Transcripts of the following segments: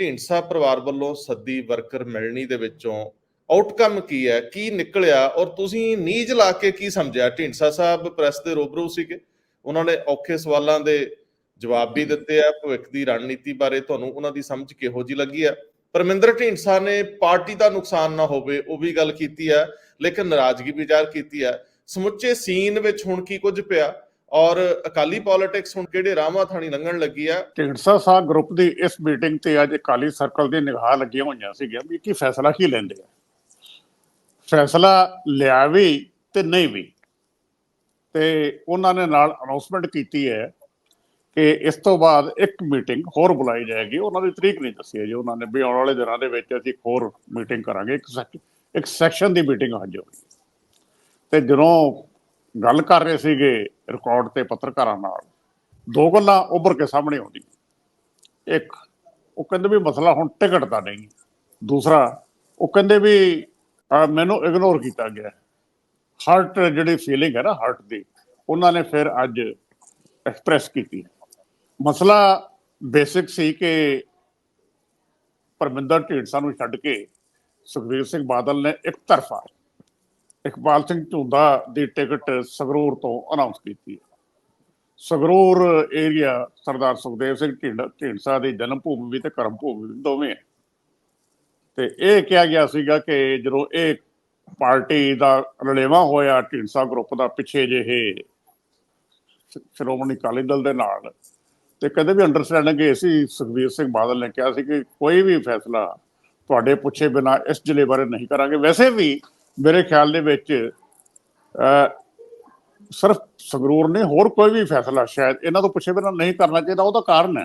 ਢੀਂਡਸਾ ਪਰਿਵਾਰ ਵੱਲੋਂ ਸੱਦੀ ਵਰਕਰ ਮਿਲਣੀ ਦੇ ਵਿੱਚੋਂ ਆਊਟਕਮ ਕੀ ਹੈ? ਕੀ ਨਿਕਲਿਆ? ਔਰ ਤੁਸੀਂ ਨੀਜ ਲਾ ਕੇ ਕੀ ਸਮਝਿਆ? ਢੀਂਡਸਾ ਸਾਹਿਬ ਪ੍ਰੈਸ ਦੇ ਰੂਬਰੂ ਸੀਗੇ। ਉਹਨਾਂ ਨੇ ਔਖੇ ਸਵਾਲਾਂ ਦੇ ਜਵਾਬ ਵੀ ਦਿੱਤੇ ਆ। ਭਵਿੱਖ ਦੀ ਰਣਨੀਤੀ ਬਾਰੇ ਤੁਹਾਨੂੰ ਉਹਨਾਂ ਦੀ ਸਮਝ ਕਿਹੋ ਜੀ ਲੱਗੀ ਆ? ਪਰਮਿੰਦਰ ਢੀਂਡਸਾ ਨੇ ਪਾਰਟੀ ਦਾ ਨੁਕਸਾਨ ਨਾ ਹੋਵੇ, ਉਹ ਵੀ ਗੱਲ ਕੀਤੀ ਹੈ ਲੇਕਿਨ ਨਾਰਾਜ਼ਗੀ ਵੀ ਜ਼ਾਹਰ ਕੀਤੀ ਹੈ ਸਮੁੱਚੇ ਸੀਨ ਵਿੱਚ ਹੁਣ ਕੀ ਕੁਝ ਪਿਆ? ਔਰ ਅਕਾਲੀ ਪੋਲਿਟਿਕਸ ਹੁਣ ਕਿਹੜੇ ਰਾਹਾਂ ਥਾਣੀ ਲੰਘਣ ਲੱਗੀ ਆ? ਢੀਂਡਸਾ ਸਾਹਿਬ ਗਰੁੱਪ ਦੀ ਇਸ ਮੀਟਿੰਗ ਤੇ ਅੱਜ ਅਕਾਲੀ ਸਰਕਲ ਦੀ ਨਿਗਾਹ ਲੱਗੀਆਂ ਹੋਈਆਂ ਸੀਗੀਆਂ ਵੀ ਕੀ ਫੈਸਲਾ ਕੀ ਲੈਂਦੇ ਆ। ਫੈਸਲਾ ਲਿਆ ਵੀ ਤੇ ਨਹੀਂ ਵੀ। ਤੇ ਉਹਨਾਂ ਨੇ ਨਾਲ ਅਨਾਉਂਸਮੈਂਟ ਕੀਤੀ ਹੈ ਕਿ ਇਸ ਤੋਂ ਬਾਅਦ ਇੱਕ ਮੀਟਿੰਗ ਹੋਰ ਬੁਲਾਈ ਜਾਏਗੀ। ਉਹਨਾਂ ਦੀ ਤਰੀਕ ਨਹੀਂ ਦੱਸੀ ਹੈ ਜੀ ਉਹਨਾਂ ਨੇ ਵੀ ਆਉਣ ਵਾਲੇ ਦਿਨਾਂ ਦੇ ਵਿੱਚ ਅਸੀਂ ਇੱਕ ਹੋਰ ਮੀਟਿੰਗ ਕਰਾਂਗੇ। ਇੱਕ ਇੱਕ ਸੈਕਸ਼ਨ ਦੀ ਮੀਟਿੰਗ ਅੱਜ ਹੋਈ ਤੇ ਜਦੋਂ ਗੱਲ ਕਰ ਰਹੇ ਸੀਗੇ ਰਿਕਾਰਡ ਤੇ ਪੱਤਰਕਾਰਾਂ ਨਾਲ, ਦੋ ਗੱਲਾਂ ਉੱਭਰ ਕੇ ਸਾਹਮਣੇ ਆਉਂਦੀਆਂ। ਇੱਕ, ਉਹ ਕਹਿੰਦੇ ਵੀ ਮਸਲਾ ਹੁਣ ਟਿਕਟ ਦਾ ਨਹੀਂ, ਦੂਸਰਾ, ਉਹ ਕਹਿੰਦੇ ਵੀ ਮੈਨੂੰ ਇਗਨੋਰ ਕੀਤਾ ਗਿਆ। ਹਰਟ ਜਿਹੜੀ ਫੀਲਿੰਗ ਹੈ ਨਾ ਹਰਟ ਦੀ, ਉਹਨਾਂ ਨੇ ਫਿਰ ਅੱਜ ਐਕਸਪ੍ਰੈਸ ਕੀਤੀ। ਮਸਲਾ ਬੇਸਿਕ ਸੀ ਕਿ ਪਰਮਿੰਦਰ ਢੀਂਡਸਾ ਨੂੰ ਛੱਡ ਕੇ ਸੁਖਬੀਰ ਸਿੰਘ ਬਾਦਲ ਨੇ ਇੱਕ ਤਰਫਾ ਇਕਬਾਲ ਸਿੰਘ ਝੁੰਦਾ ਦੀ ਟਿਕਟ ਸੰਗਰੂਰ ਤੋਂ ਅਨਾਉਂਸ ਕੀਤੀ ਹੈ। ਸੰਗਰੂਰ ਏਰੀਆ ਸਰਦਾਰ ਸੁਖਦੇਵ ਸਿੰਘ ਢੀਂਡਸਾ ਦੀ ਜਨਮ ਭੂਮੀ ਵੀ ਤੇ ਕਰਮ ਭੂਮੀ ਵੀ ਦੋਵੇਂ ਹੈ। ਤੇ ਇਹ ਕਿਹਾ ਗਿਆ ਸੀਗਾ ਕਿ ਜਦੋਂ ਇਹ ਪਾਰਟੀ ਦਾ ਰਲੇਵਾ ਹੋਇਆ, ਢੀਂਡਸਾ ਗਰੁੱਪ ਦਾ ਪਿੱਛੇ ਜਿਹੇ ਸ਼੍ਰੋਮਣੀ ਅਕਾਲੀ ਦਲ ਦੇ ਨਾਲ ਤੇ ਕਦੇ ਵੀ ਅੰਡਰਸਟੈਂਡਿੰਗ ਇਹ ਸੀ, ਸੁਖਬੀਰ ਸਿੰਘ ਬਾਦਲ ਨੇ ਕਿਹਾ ਸੀ ਕਿ ਕੋਈ ਵੀ ਫੈਸਲਾ ਤੁਹਾਡੇ ਪੁੱਛੇ ਬਿਨਾ ਇਸ ਜ਼ਿਲ੍ਹੇ ਬਾਰੇ ਨਹੀਂ ਕਰਾਂਗੇ। ਵੈਸੇ ਵੀ ਮੇਰੇ ਖਿਆਲ ਦੇ ਵਿੱਚ ਸਿਰਫ ਸੰਗਰੂਰ ਨੇ ਹੋਰ ਕੋਈ ਵੀ ਫੈਸਲਾ ਸ਼ਾਇਦ ਇਹਨਾਂ ਤੋਂ ਪੁੱਛੇ ਬਿਨਾਂ ਨਹੀਂ ਕਰਨਾ ਚਾਹੀਦਾ ਉਹਦਾ ਕਾਰਨ ਹੈ।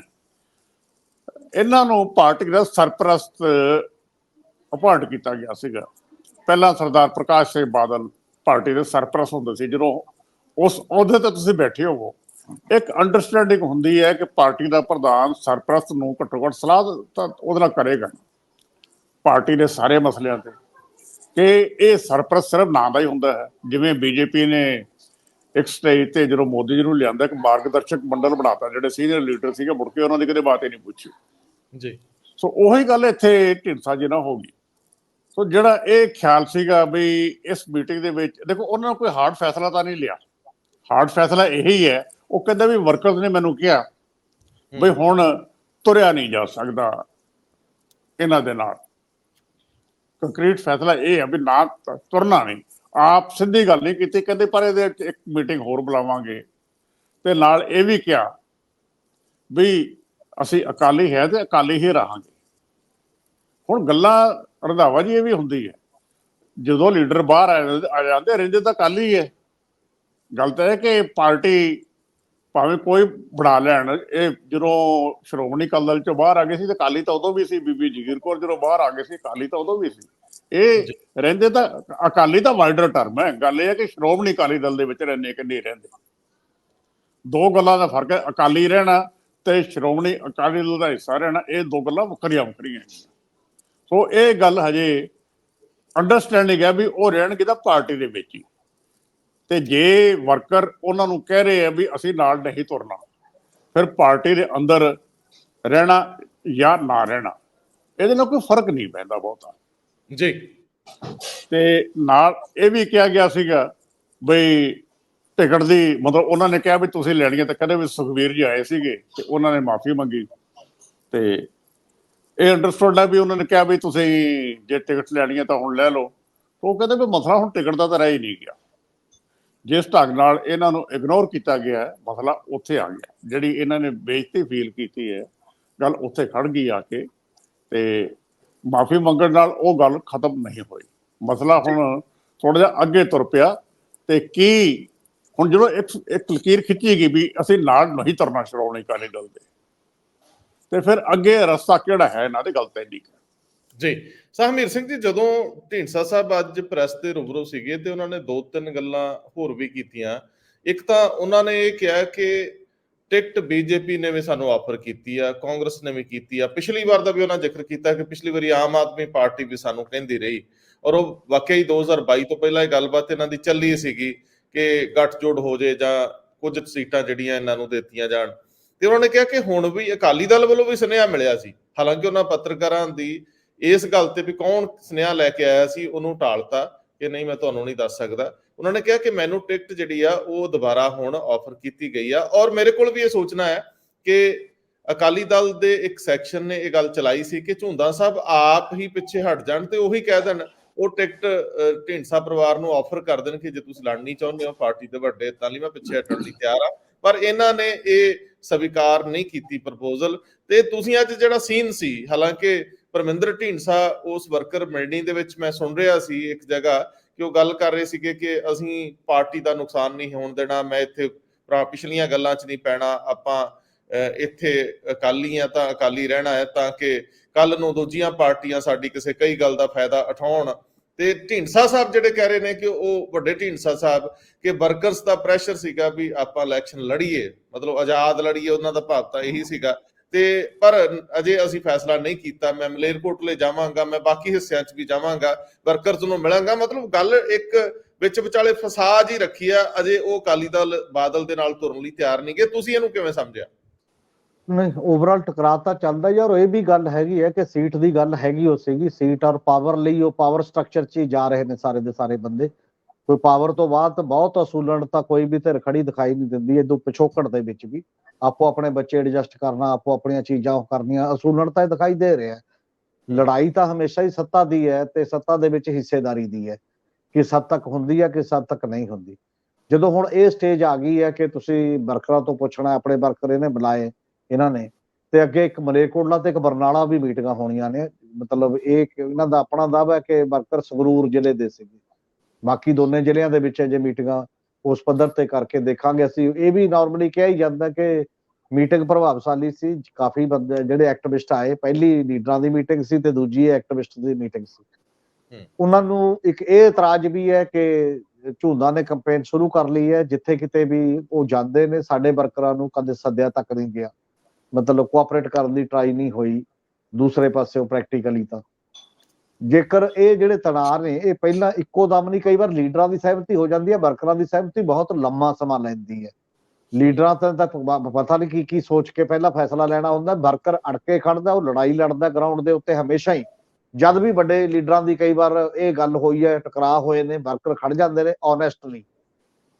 ਇਹਨਾਂ ਨੂੰ ਪਾਰਟੀ ਦਾ ਸਰਪ੍ਰਸਤ ਅਪਾਇੰਟ ਕੀਤਾ ਗਿਆ ਸੀਗਾ। ਪਹਿਲਾਂ ਸਰਦਾਰ ਪ੍ਰਕਾਸ਼ ਸਿੰਘ ਬਾਦਲ ਪਾਰਟੀ ਦੇ ਸਰਪ੍ਰਸਤ ਹੁੰਦੇ ਸੀ, ਜਦੋਂ ਉਸ ਅਹੁਦੇ ਤੇ ਤੁਸੀਂ ਬੈਠੇ ਹੋਵੋ। ਇੱਕ ਅੰਡਰਸਟੈਂਡਿੰਗ ਹੁੰਦੀ ਹੈ ਕਿ ਪਾਰਟੀ ਦਾ ਪ੍ਰਧਾਨ ਸਰਪ੍ਰਸਤ ਨੂੰ ਘੱਟੋ ਘੱਟ ਸਲਾਹ ਤਾਂ ਉਹਦੇ ਨਾਲ ਕਰੇਗਾ। ਪਾਰਟੀ ਦੇ ਸਾਰੇ ਮਸਲਿਆਂ ਤੇ। ਕਿ ਇਹ ਸਰਪ੍ਰਸਤ ਸਿਰਫ ਨਾਂ ਦਾ ਹੀ ਹੁੰਦਾ ਹੈ। ਜਿਵੇਂ ਬੀਜੇਪੀ ਨੇ ਇੱਕ ਸਟੇਜ ਤੇ ਜਦੋਂ ਮੋਦੀ ਜੀ ਨੂੰ ਲਿਆਂਦਾ ਇੱਕ ਮਾਰਗਦਰਸ਼ਕ ਮੰਡਲ ਬਣਾਤਾ ਜਿਹੜੇ ਸੀਨੀਅਰ ਲੀਡਰ ਸੀਗੇ ਮੁੜ ਕੇ ਉਹਨਾਂ ਦੀ ਕਦੇ ਬਾਤ ਹੀ ਨਹੀਂ ਪੁੱਛੀ। ਜੀ। ਸੋ ਉਹੀ ਗੱਲ ਇੱਥੇ ਢਿੰਸਾ ਜੀ ਨਾਲ ਹੋ ਗਈ। ਸੋ ਜਿਹੜਾ ਇਹ ਖਿਆਲ ਸੀਗਾ ਵੀ ਇਸ ਮੀਟਿੰਗ ਦੇ ਵਿੱਚ ਦੇਖੋ ਉਹਨਾਂ ਨੇ ਕੋਈ ਹਾਰਡ ਫੈਸਲਾ ਤਾਂ ਨਹੀਂ ਲਿਆ। ਹਾਰਡ ਫੈਸਲਾ ਇਹੀ ਹੈ ਉਹ ਕਹਿੰਦਾ ਵੀ ਵਰਕਰਸ ਨੇ ਮੈਨੂੰ ਕਿਹਾ ਵੀ ਹੁਣ ਤੁਰਿਆ ਨਹੀਂ ਜਾ ਸਕਦਾ ਇਹਨਾਂ ਦੇ ਨਾਲ। ਕੰਕਰੀਟ ਫੈਸਲਾ ਇਹ ਹੈ ਵੀ ਨਾ ਤੁਰਨਾ ਨਹੀਂ। ਆਪ ਸਿੱਧੀ ਗੱਲ ਨਹੀਂ ਕੀਤੀ, ਕਹਿੰਦੇ ਪਰ ਇਹਦੇ ਵਿੱਚ ਇੱਕ ਮੀਟਿੰਗ ਹੋਰ ਬੁਲਾਵਾਂਗੇ। ਤੇ ਨਾਲ ਇਹ ਵੀ ਕਿਹਾ ਵੀ ਅਸੀਂ ਅਕਾਲੀ ਹੈ ਤੇ ਅਕਾਲੀ ਹੀ ਰਹਾਂਗੇ। ਹੁਣ ਗੱਲਾਂ, ਰੰਧਾਵਾ ਜੀ ਇਹ ਵੀ ਹੁੰਦੀ ਹੈ। ਜਦੋਂ ਲੀਡਰ ਬਾਹਰ ਆ ਜਾਂਦੇ ਆ ਜਾਂਦੇ, ਰਹਿੰਦੇ ਤਾਂ ਅਕਾਲੀ ਹੈ ਗੱਲ ਤਾਂ ਇਹ ਕਿ ਪਾਰਟੀ ਭਾਵੇਂ ਕੋਈ ਬਣਾ ਲੈਣ ਇਹ ਜਦੋਂ ਸ਼੍ਰੋਮਣੀ ਅਕਾਲੀ ਦਲ ਚੋਂ ਬਾਹਰ ਆ ਗਏ ਸੀ ਤੇ ਅਕਾਲੀ ਤਾਂ ਉਦੋਂ ਵੀ ਸੀ ਬੀਬੀ ਜਗੀਰ ਕੌਰ ਜਦੋਂ ਬਾਹਰ ਆ ਗਏ ਸੀ ਅਕਾਲੀ ਤਾਂ ਉਦੋਂ ਵੀ ਸੀ। ਇਹ ਰਹਿੰਦੇ ਤਾਂ ਅਕਾਲੀ ਤਾਂ ਵਾਈਡਰ ਟਰਮ ਹੈ। ਗੱਲ ਇਹ ਹੈ ਕਿ ਸ਼੍ਰੋਮਣੀ ਅਕਾਲੀ ਦਲ ਦੇ ਵਿੱਚ ਰਹਿੰਦੇ ਕਿ ਨਹੀਂ ਰਹਿੰਦੇ। ਦੋ ਗੱਲਾਂ ਦਾ ਫ਼ਰਕ ਹੈ ਅਕਾਲੀ ਰਹਿਣਾ ਤੇ ਸ਼੍ਰੋਮਣੀ ਅਕਾਲੀ ਦਲ ਦਾ ਹਿੱਸਾ ਰਹਿਣਾ ਇਹ ਦੋ ਗੱਲਾਂ ਵੱਖਰੀਆਂ ਵੱਖਰੀਆਂ ਸੋ ਇਹ ਗੱਲ ਹਜੇ ਅੰਡਰਸਟੈਂਡਿੰਗ ਹੈ ਵੀ ਉਹ ਰਹਿਣਗੇ ਤਾਂ ਪਾਰਟੀ ਦੇ ਵਿੱਚ ਹੀ। ਤੇ ਜੇ ਵਰਕਰ ਉਹਨਾਂ ਨੂੰ ਕਹਿ ਰਹੇ ਆ ਵੀ ਅਸੀਂ ਨਾਲ ਨਹੀਂ ਤੁਰਨਾ ਫਿਰ ਪਾਰਟੀ ਦੇ ਅੰਦਰ ਰਹਿਣਾ ਜਾਂ ਨਾ ਰਹਿਣਾ ਇਹਦੇ ਨਾਲ ਕੋਈ ਫ਼ਰਕ ਨਹੀਂ ਪੈਂਦਾ ਬਹੁਤਾ। ਜੀ। ਤੇ ਨਾਲ ਇਹ ਵੀ ਕਿਹਾ ਗਿਆ ਸੀਗਾ ਬਈ ਟਿਕਟ ਦੀ ਮਤਲਬ ਉਹਨਾਂ ਨੇ ਕਿਹਾ ਵੀ ਤੁਸੀਂ ਲੈਣੀ ਹੈ ਤਾਂ ਕਹਿੰਦੇ ਵੀ ਸੁਖਵੀਰ ਜੀ ਆਏ ਸੀਗੇ ਤੇ ਉਹਨਾਂ ਨੇ ਮਾਫੀ ਮੰਗੀ। ਤੇ ਇਹ ਅੰਡਰਸਟੂਡ ਹੈ ਵੀ ਉਹਨਾਂ ਨੇ ਕਿਹਾ ਵੀ ਤੁਸੀਂ ਜੇ ਟਿਕਟ ਲੈਣੀ ਹੈ ਤਾਂ ਹੁਣ ਲੈ ਲਓ। ਉਹ ਕਹਿੰਦੇ ਵੀ ਮਸਲਾ ਹੁਣ ਟਿਕਟ ਦਾ ਤਾਂ ਰਹਿ ਹੀ ਨਹੀਂ ਗਿਆ। ਜਿਸ ਢੰਗ ਨਾਲ ਇਹਨਾਂ ਨੂੰ ਇਗਨੋਰ ਕੀਤਾ ਗਿਆ ਮਸਲਾ ਉੱਥੇ ਆ ਗਿਆ। ਜਿਹੜੀ ਇਹਨਾਂ ਨੇ ਬੇਇੱਜ਼ਤੀ ਫੀਲ ਕੀਤੀ ਹੈ, ਗੱਲ ਉੱਥੇ ਖੜ ਗਈ ਆ ਕੇ ਤੇ ਮਾਫੀ ਮੰਗਣ ਨਾਲ ਉਹ ਗੱਲ ਖਤਮ ਨਹੀਂ ਹੋਈ। ਮਸਲਾ ਹੁਣ ਥੋੜਾ ਜਿਹਾ ਅੱਗੇ ਤੁਰ ਪਿਆ ਤੇ ਕੀ ਹੁਣ ਜਦੋਂ ਇੱਕ ਇੱਕ ਲਕੀਰ ਖਿੱਚੀ ਗਈ ਵੀ ਅਸੀਂ ਨਾਲ ਨਹੀਂ ਤੁਰਨਾ ਸ਼੍ਰੋਮਣੀ ਅਕਾਲੀ ਦਲ ਦੇ। ਤੇ ਫਿਰ ਅੱਗੇ ਰਸਤਾ ਕਿਹੜਾ ਹੈ ਇਹਨਾਂ ਦੇ ਗੱਲ ਤੈਅ ਨਹੀਂ ਜੀ ਸਹਮੀਰ ਸਿੰਘ ਜੀ, ਜਦੋਂ ਢੀਂਡਸਾ ਸਾਹਿਬ ਅੱਜ ਪ੍ਰੈਸ ਦੇ ਰੂਬਰੂ ਸੀਗੇ ਤੇ ਉਹਨਾਂ ਨੇ ਦੋ ਤਿੰਨ ਗੱਲਾਂ ਹੋਰ ਵੀ ਕੀਤੀਆਂ। ਇੱਕ ਤਾਂ ਉਹਨਾਂ ਨੇ ਇਹ ਕਿਹਾ ਕਿ ਟਿਕਟ ਬੀਜੇਪੀ ਨੇ ਵੀ ਸਾਨੂੰ ਆਫਰ ਕੀਤੀ ਆ, ਕਾਂਗਰਸ ਨੇ ਵੀ ਕੀਤੀ ਆ। ਪਿਛਲੀ ਵਾਰ ਦਾ ਵੀ ਉਹਨਾਂ ਜ਼ਿਕਰ ਕੀਤਾ ਕਿ ਪਿਛਲੀ ਵਾਰੀ ਆਮ ਆਦਮੀ ਪਾਰਟੀ ਵੀ ਸਾਨੂੰ ਕਹਿੰਦੀ ਰਹੀ। ਔਰ ਉਹ ਵਾਕਈ 2022 ਤੋਂ ਪਹਿਲਾਂ ਇਹ ਗੱਲਬਾਤ ਇਹਨਾਂ ਦੀ ਚੱਲੀ ਸੀਗੀ ਕਿ ਗੱਠਜੋੜ ਹੋ ਜੇ ਜਾਂ ਕੁਝ ਸੀਟਾਂ ਜਿਹੜੀਆਂ ਇਹਨਾਂ ਨੂੰ ਦਿੱਤੀਆਂ ਜਾਣ। ਤੇ ਉਹਨਾਂ ਨੇ ਕਿਹਾ ਕਿ ਹੁਣ ਵੀ ਅਕਾਲੀ ਦਲ ਵੱਲੋਂ ਵੀ ਸੁਨੇਹਾ ਮਿਲਿਆ ਸੀ। ਹਾਲਾਂਕਿ ਉਹਨਾਂ ਪੱਤਰਕਾਰਾਂ ਦੀ ਇਸ ਗੱਲ ਤੇ ਵੀ ਕੌਣ ਸੁਨੇਹਾ ਲੈ ਕੇ ਆਇਆ ਸੀ ਉਹਨੂੰ ਟਾਲਤਾ ਕਿ ਨਹੀਂ ਮੈਂ ਤੁਹਾਨੂੰ ਨਹੀਂ ਦੱਸ ਸਕਦਾ। ਉਹਨਾਂ ਨੇ ਕਿਹਾ ਕਿ ਮੈਨੂੰ ਟਿਕਟ ਜਿਹੜੀ ਆ ਉਹ ਦੁਬਾਰਾ ਹੁਣ ਆਫਰ ਕੀਤੀ ਗਈ ਆ। ਔਰ ਮੇਰੇ ਕੋਲ ਵੀ ਇਹ ਸੋਚਣਾ ਹੈ ਕਿ ਅਕਾਲੀ ਦਲ ਦੇ ਇੱਕ ਸੈਕਸ਼ਨ ਨੇ ਇਹ ਗੱਲ ਚਲਾਈ ਸੀ ਕਿ ਝੁੰਦਾ ਸਾਹਿਬ ਆਪ ਹੀ ਪਿੱਛੇ ਹਟ ਜਾਣ ਤੇ ਉਹੀ ਕਹਿ ਦੇਣ ਉਹ ਟਿਕਟ ਅ, ਢੀਂਡਸਾ ਪਰਿਵਾਰ ਨੂੰ ਆਫਰ ਕਰ ਦੇਣ ਕਿ ਜੇ ਤੁਸੀਂ ਲੜਨੀ ਚਾਹੁੰਦੇ ਹੋ ਪਾਰਟੀ ਦੇ ਵੱਡੇ ਤਾਂ ਲਈ ਮੈਂ ਪਿੱਛੇ ਹਟਣ ਲਈ ਤਿਆਰ ਆ ਪਰ ਇਹਨਾਂ ਨੇ ਇਹ ਸਵੀਕਾਰ ਨਹੀਂ ਕੀਤੀ ਪ੍ਰਪੋਜ਼ਲ ਤੇ ਤੁਸੀਂ ਅੱਜ ਜਿਹੜਾ ਸੀਨ ਸੀ ਹਾਲਾਂਕਿ ਪਰਮਿੰਦਰ ਢੀਂਡਸਾ ਉਸ ਵਰਕਰ ਮਿਲਣੀ ਦੇ ਵਿੱਚ ਮੈਂ ਸੁਣ ਰਿਹਾ ਸੀ ਇੱਕ ਜਗ੍ਹਾ ਕਿ ਉਹ ਗੱਲ ਕਰ ਰਹੇ ਸੀਗੇ ਕਿ ਅਸੀਂ ਪਾਰਟੀ ਦਾ ਨੁਕਸਾਨ ਨਹੀਂ ਹੋਣ ਦੇਣਾ, ਮੈਂ ਇੱਥੇ ਪਿਛਲੀਆਂ ਗੱਲਾਂ 'ਚ ਨਹੀਂ ਪੈਣਾ, ਆਪਾਂ ਇੱਥੇ ਅਕਾਲੀ ਆ ਤਾਂ ਅਕਾਲੀ ਰਹਿਣਾ ਹੈ ਤਾਂ ਕਿ ਕੱਲ ਨੂੰ ਦੂਜੀਆਂ ਪਾਰਟੀਆਂ ਸਾਡੀ ਕਿਸੇ ਕਈ ਗੱਲ ਦਾ ਫਾਇਦਾ ਉਠਾਉਣ। ਤੇ ਢੀਂਡਸਾ ਸਾਹਿਬ ਜਿਹੜੇ ਕਹਿ ਰਹੇ ਨੇ ਕਿ ਉਹ ਵੱਡੇ ਢੀਂਡਸਾ ਸਾਹਿਬ ਕਿ ਵਰਕਰਸ ਦਾ ਪ੍ਰੈਸ਼ਰ ਸੀਗਾ ਵੀ ਆਪਾਂ ਇਲੈਕਸ਼ਨ ਲੜੀਏ, ਮਤਲਬ ਆਜ਼ਾਦ ਲੜੀਏ, ਉਹਨਾਂ ਦਾ ਭਾਵ ਤਾਂ ਇਹੀ ਸੀਗਾ। ਤੇ ਪਰ ਅਜੇ ਅਸੀਂ ਫੈਸਲਾ ਨਹੀਂ ਕੀਤਾ। ਮੈਂ ਮਲੇਰਕੋਟਲੇ ਜਾਵਾਂਗਾ, ਮੈਂ ਬਾਕੀ ਹਿੱਸਿਆਂ 'ਚ ਵੀ ਜਾਵਾਂਗਾ, ਵਰਕਰਸ ਨੂੰ ਮਿਲਾਂਗਾ। ਮਤਲਬ ਗੱਲ ਇੱਕ ਵਿੱਚ ਵਿਚਾਲੇ ਫਸਾਜ ਹੀ ਰੱਖੀ ਆ, ਅਜੇ ਉਹ ਅਕਾਲੀ ਦਲ ਬਾਦਲ ਦੇ ਨਾਲ ਤੁਰਨ ਲਈ ਤਿਆਰ ਨਹੀਂਗੇ ਤੁਸੀਂ ਇਹਨੂੰ ਕਿਵੇਂ ਸਮਝਿਆ? ਨਹੀਂ ਓਵਰਆਲ ਟਕਰਾਅ ਤਾਂ ਚੱਲਦਾ ਹੀ ਔਰ ਇਹ ਵੀ ਗੱਲ ਹੈਗੀ ਹੈ ਕਿ ਸੀਟ ਦੀ ਗੱਲ ਹੈਗੀ ਉਹ ਸੀਗੀ। ਸੀਟ ਔਰ ਪਾਵਰ ਲਈ ਉਹ ਪਾਵਰ ਸਟਰਕਚਰ 'ਚ ਹੀ ਜਾ ਰਹੇ ਨੇ ਸਾਰੇ ਦੇ ਸਾਰੇ ਬੰਦੇ। ਕੋਈ ਪਾਵਰ ਤੋਂ ਬਾਅਦ ਬਹੁਤ ਅਸੂਲਣ ਤਾਂ ਕੋਈ ਵੀ ਧਿਰ ਖੜੀ ਦਿਖਾਈ ਨਹੀਂ ਦਿੰਦੀ, ਇਹ ਦੋ ਪਿਛੋਕੜ ਦੇ ਵਿੱਚ ਵੀ। ਆਪੋ ਆਪਣੇ ਬੱਚੇ ਐਡਜਸਟ ਕਰਨਾ, ਆਪੋ ਆਪਣੀਆਂ ਚੀਜ਼ਾਂ ਉਹ ਕਰਨੀਆਂ, ਅਸੂਲਣ ਤਾਂ ਦਿਖਾਈ ਦੇ ਰਿਹਾ। ਲੜਾਈ ਤਾਂ ਹਮੇਸ਼ਾ ਹੀ ਸੱਤਾ ਦੀ ਹੈ ਤੇ ਸੱਤਾ ਦੇ ਵਿੱਚ ਹਿੱਸੇਦਾਰੀ ਦੀ ਹੈ। ਕਿ ਸੱਤ ਤੱਕ ਹੁੰਦੀ ਹੈ ਕਿ ਸੱਦ ਤੱਕ ਨਹੀਂ ਹੁੰਦੀ। ਜਦੋਂ ਹੁਣ ਇਹ ਸਟੇਜ ਆ ਗਈ ਹੈ ਕਿ ਤੁਸੀਂ ਵਰਕਰਾਂ ਤੋਂ ਪੁੱਛਣਾ, ਆਪਣੇ ਵਰਕਰ ਇਹਨੇ ਬੁਲਾਏ, ਇਹਨਾਂ ਨੇ, ਤੇ ਅੱਗੇ ਇੱਕ ਮਲੇਰਕੋਟਲਾ ਤੇ ਇੱਕ ਬਰਨਾਲਾ ਵੀ ਮੀਟਿੰਗਾਂ ਹੋਣੀਆਂ ਨੇ। ਮਤਲਬ ਇਹ ਇਹਨਾਂ ਦਾ ਆਪਣਾ ਦਾਅਵਾ ਹੈ ਕਿ ਵਰਕਰ ਸੰਗਰੂਰ ਜ਼ਿਲ੍ਹੇ ਦੇ ਸੀਗੇ। ਬਾਕੀ ਦੋਨੇ ਜ਼ਿਲ੍ਹਿਆਂ ਦੇ ਵਿੱਚ ਜੇ ਮੀਟਿੰਗਾਂ, ਉਸ ਪੱਧਰ ਤੇ ਕਰਕੇ ਦੇਖਾਂਗੇ ਅਸੀਂ। ਇਹ ਵੀ ਨਾਰਮਲੀ ਕਿਹਾ ਹੀ ਜਾਂਦਾ ਕਿ ਮੀਟਿੰਗ ਪ੍ਰਭਾਵਸ਼ਾਲੀ ਸੀ ਕਾਫੀ ਬੰਦੇ ਜਿਹੜੇ ਐਕਟਿਵਿਸਟ ਆਏ ਪਹਿਲੀ ਲੀਡਰਾਂ ਦੀ ਮੀਟਿੰਗ ਸੀ ਤੇ ਦੂਜੀ ਐਕਟਿਵਿਸਟ ਦੀ ਮੀਟਿੰਗ ਸੀ। ਉਹਨਾਂ ਨੂੰ ਇੱਕ ਇਹ ਇਤਰਾਜ਼ ਵੀ ਹੈ ਕਿ ਝੁੰਦਾ ਨੇ ਕੰਪੇਨ ਸ਼ੁਰੂ ਕਰ ਲਈ ਹੈ ਜਿੱਥੇ ਕਿਤੇ ਵੀ ਉਹ ਜਾਂਦੇ ਨੇ ਸਾਡੇ ਵਰਕਰਾਂ ਨੂੰ ਕਦੇ ਸੱਦਿਆ ਤੱਕ ਨਹੀਂ ਗਿਆ। ਮਤਲਬ ਕੋਆਪਰੇਟ ਕਰਨ ਦੀ ਟਰਾਈ ਨਹੀਂ ਹੋਈ ਦੂਸਰੇ ਪਾਸਿਓਂ ਪ੍ਰੈਕਟੀਕਲੀ ਤਾਂ। ਜੇਕਰ ਇਹ ਜਿਹੜੇ ਤਣਾਅ ਨੇ ਇਹ ਪਹਿਲਾਂ ਇੱਕੋ ਦਮ ਨਹੀਂ ਕਈ ਵਾਰ ਲੀਡਰਾਂ ਦੀ ਸਹਿਮਤੀ ਹੋ ਜਾਂਦੀ ਹੈ ਵਰਕਰਾਂ ਦੀ ਸਹਿਮਤੀ ਬਹੁਤ ਲੰਮਾ ਸਮਾਂ ਲੈਂਦੀ ਹੈ। ਲੀਡਰਾਂ ਤਾਂ ਪਤਾ ਨਹੀਂ ਕੀ ਕੀ ਸੋਚ ਕੇ ਪਹਿਲਾਂ ਫੈਸਲਾ ਲੈਣਾ ਹੁੰਦਾ, ਵਰਕਰ ਅੜ ਕੇ ਖੜਦਾ, ਉਹ ਲੜਾਈ ਲੜਦਾ ਗਰਾਊਂਡ ਦੇ ਉੱਤੇ ਹਮੇਸ਼ਾ ਹੀ। ਜਦ ਵੀ ਵੱਡੇ ਲੀਡਰਾਂ ਦੀ ਕਈ ਵਾਰ ਇਹ ਗੱਲ ਹੋਈ ਹੈ, ਟਕਰਾਅ ਹੋਏ ਨੇ, ਵਰਕਰ ਖੜ ਜਾਂਦੇ ਨੇ ਓਨੈਸਟਲੀ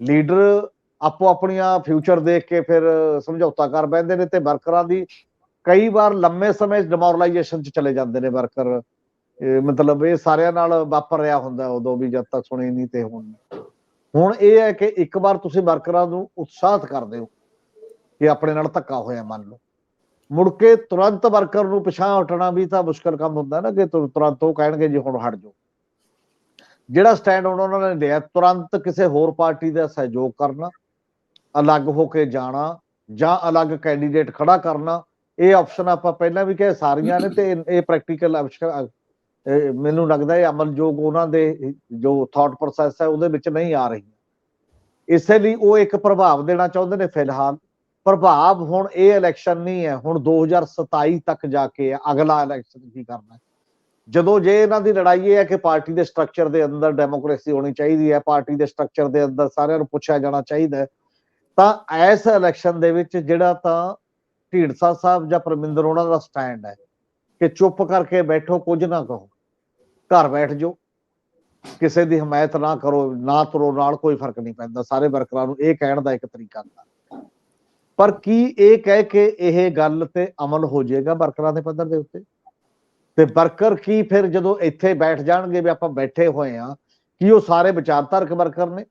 ਲੀਡਰ ਆਪੋ ਆਪਣੀਆਂ ਫਿਊਚਰ ਦੇਖ ਕੇ ਫਿਰ ਸਮਝੌਤਾ ਕਰ ਬੈਠਦੇ ਨੇ ਤੇ ਵਰਕਰਾਂ ਦੀ ਕਈ ਵਾਰ ਲੰਮੇ ਸਮੇਂ ਡਿਮੋਰਲਾਈਜੇਸ਼ਨ ਚ ਚਲੇ ਜਾਂਦੇ ਨੇ ਵਰਕਰ। ਮਤਲਬ ਇਹ ਸਾਰਿਆਂ ਨਾਲ ਵਾਪਰ ਰਿਹਾ ਹੁੰਦਾ, ਉਦੋਂ ਵੀ ਜਦ ਤੱਕ ਸੁਣੀ ਨਹੀਂ ਤੇ ਹੁਣ। ਹੁਣ ਇਹ ਹੈ ਕਿ ਇੱਕ ਵਾਰ ਤੁਸੀਂ ਵਰਕਰਾਂ ਨੂੰ ਉਤਸ਼ਾਹਿਤ ਕਰਦੇ ਹੋ ਕਿ ਆਪਣੇ ਨਾਲ ਧੱਕਾ ਹੋਇਆ ਮੰਨ ਲਓ। ਮੁੜ ਕੇ ਤੁਰੰਤ ਵਰਕਰ ਨੂੰ ਪਿਛਾਂ ਹਟਣਾ ਵੀ ਤਾਂ ਮੁਸ਼ਕਲ ਕੰਮ ਹੁੰਦਾ ਨਾ ਕਿ ਤੁਰੰਤ ਉਹ ਕਹਿਣਗੇ ਜੀ ਹੁਣ ਹਟ ਜਾਓ। ਜਿਹੜਾ ਸਟੈਂਡ ਉਹਨਾਂ ਨੇ ਲਿਆ, ਤੁਰੰਤ ਕਿਸੇ ਹੋਰ ਪਾਰਟੀ ਦਾ ਸਹਿਯੋਗ ਕਰਨਾ, ਅਲੱਗ ਹੋ ਕੇ ਜਾਣਾ ਜਾਂ ਅਲੱਗ ਕੈਂਡੀਡੇਟ ਖੜਾ ਕਰਨਾ, ਇਹ ਆਪਸ਼ਨ ਆਪਾਂ ਪਹਿਲਾਂ ਵੀ ਕਹੇ, ਸਾਰੀਆਂ ਨੇ ਤੇ ਇਹ- ਪ੍ਰੈਕਟੀਕਲ ਆਪਸ਼ਨ ਮੈਨੂੰ ਲੱਗਦਾ ਇਹ ਅਮਲਯੋਗ ਉਹਨਾਂ ਦੇ, ਜੋ ਥਾਟ ਪ੍ਰੋਸੈਸ ਹੈ, ਉਹਦੇ ਵਿੱਚ ਨਹੀਂ ਆ ਰਹੀ ਇਸੇ ਲਈ ਉਹ ਇੱਕ ਪ੍ਰਭਾਵ ਦੇਣਾ ਚਾਹੁੰਦੇ ਨੇ ਫਿਲਹਾਲ। ਪ੍ਰਭਾਵ ਹੁਣ ਇਹ ਇਲੈਕਸ਼ਨ ਨਹੀਂ ਹੈ, ਹੁਣ 2027 ਤੱਕ ਜਾ ਕੇ ਅਗਲਾ ਇਲੈਕਸ਼ਨ ਕੀ ਕਰਨਾ ਜਦੋਂ ਜੇ ਇਹਨਾਂ ਦੀ ਲੜਾਈ ਇਹ ਹੈ ਕਿ ਪਾਰਟੀ ਦੇ ਸਟਰਕਚਰ ਦੇ ਅੰਦਰ ਡੈਮੋਕ੍ਰੇਸੀ ਹੋਣੀ ਚਾਹੀਦੀ ਹੈ, ਪਾਰਟੀ ਦੇ ਸਟਰਕਚਰ ਦੇ ਅੰਦਰ ਸਾਰਿਆਂ ਨੂੰ ਪੁੱਛਿਆ ਜਾਣਾ ਚਾਹੀਦਾ ਹੈ, ਤਾਂ ਇਸ ਇਲੈਕਸ਼ਨ ਦੇ ਵਿੱਚ ਜਿਹੜਾ ਤਾਂ ਢੀਂਡਸਾ ਸਾਹਿਬ ਜਾਂ ਪਰਮਿੰਦਰ, ਉਹਨਾਂ ਦਾ ਸਟੈਂਡ ਹੈ ਕਿ ਚੁੱਪ ਕਰਕੇ ਬੈਠੋ, ਕੁਝ ਨਾ ਕਹੋ। ਘਰ ਬੈਠ ਜਾਓ। ਕਿਸੇ ਦੀ ਹਮਾਇਤ ਨਾ ਕਰੋ, ਨਾ ਤੁਰੋ, ਨਾਲ ਕੋਈ ਫ਼ਰਕ ਨਹੀਂ ਪੈਂਦਾ। ਸਾਰੇ ਵਰਕਰਾਂ ਨੂੰ ਇਹ ਕਹਿਣ ਦਾ ਇੱਕ ਤਰੀਕਾ ਹੁੰਦਾ। ਪਰ ਕੀ ਇਹ ਕਹਿ ਕੇ ਇਹ ਗੱਲ ਤੇ ਅਮਲ ਹੋ ਜਾਏਗਾ ਵਰਕਰਾਂ ਦੇ ਪੱਧਰ ਦੇ ਉੱਤੇ? ਤੇ ਵਰਕਰ ਕੀ ਫਿਰ ਜਦੋਂ ਇੱਥੇ ਬੈਠ ਜਾਣਗੇ ਵੀ ਆਪਾਂ ਬੈਠੇ ਹੋਏ ਆ ਕੀ ਉਹ ਸਾਰੇ ਵਿਚਾਰਧਾਰਕ ਵਰਕਰ ਨੇ?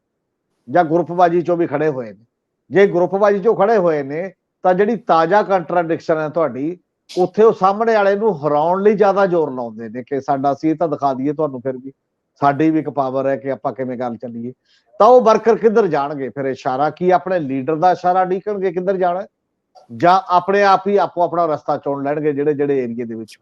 ਜਾਂ ਗਰੁੱਪਬਾਜੀ ਚੋਂ ਵੀ ਖੜੇ ਹੋਏ ਨੇ? ਜੇ ਗਰੁੱਪਬਾਜੀ ਚੋਂ ਖੜੇ ਹੋਏ ਨੇ, ਤਾਂ ਜਿਹੜੀ ਤਾਜ਼ਾ ਕੰਟਰਾਡਿਕਸ਼ਨ ਹੈ ਤੁਹਾਡੀ ਉੱਥੇ ਉਹ ਸਾਹਮਣੇ ਵਾਲੇ ਨੂੰ ਹਰਾਉਣ ਲਈ ਜ਼ਿਆਦਾ ਜ਼ੋਰ ਲਾਉਂਦੇ ਨੇ ਕਿ ਸਾਡਾ ਸੀ ਤਾਂ ਦਿਖਾ ਦਈਏ ਤੁਹਾਨੂੰ ਫਿਰ ਵੀ। ਸਾਡੀ ਵੀ ਇੱਕ ਪਾਵਰ ਹੈ ਕਿ ਆਪਾਂ ਕਿਵੇਂ ਗੱਲ ਚੱਲੀਏ। ਤਾਂ ਉਹ ਵਰਕਰ ਕਿੱਧਰ ਜਾਣਗੇ? ਫਿਰ ਇਸ਼ਾਰਾ ਕੀ ਆਪਣੇ ਲੀਡਰ ਦਾ ਇਸ਼ਾਰਾ ਢੀਕਣਗੇ ਕਿੱਧਰ ਜਾਣਾ? ਜਾਂ ਆਪਣੇ ਆਪ ਹੀ ਆਪੋ ਆਪਣਾ ਰਸਤਾ ਚੁਣ ਲੈਣਗੇ ਜਿਹੜੇ ਜਿਹੜੇ ਏਰੀਏ ਦੇ ਵਿੱਚ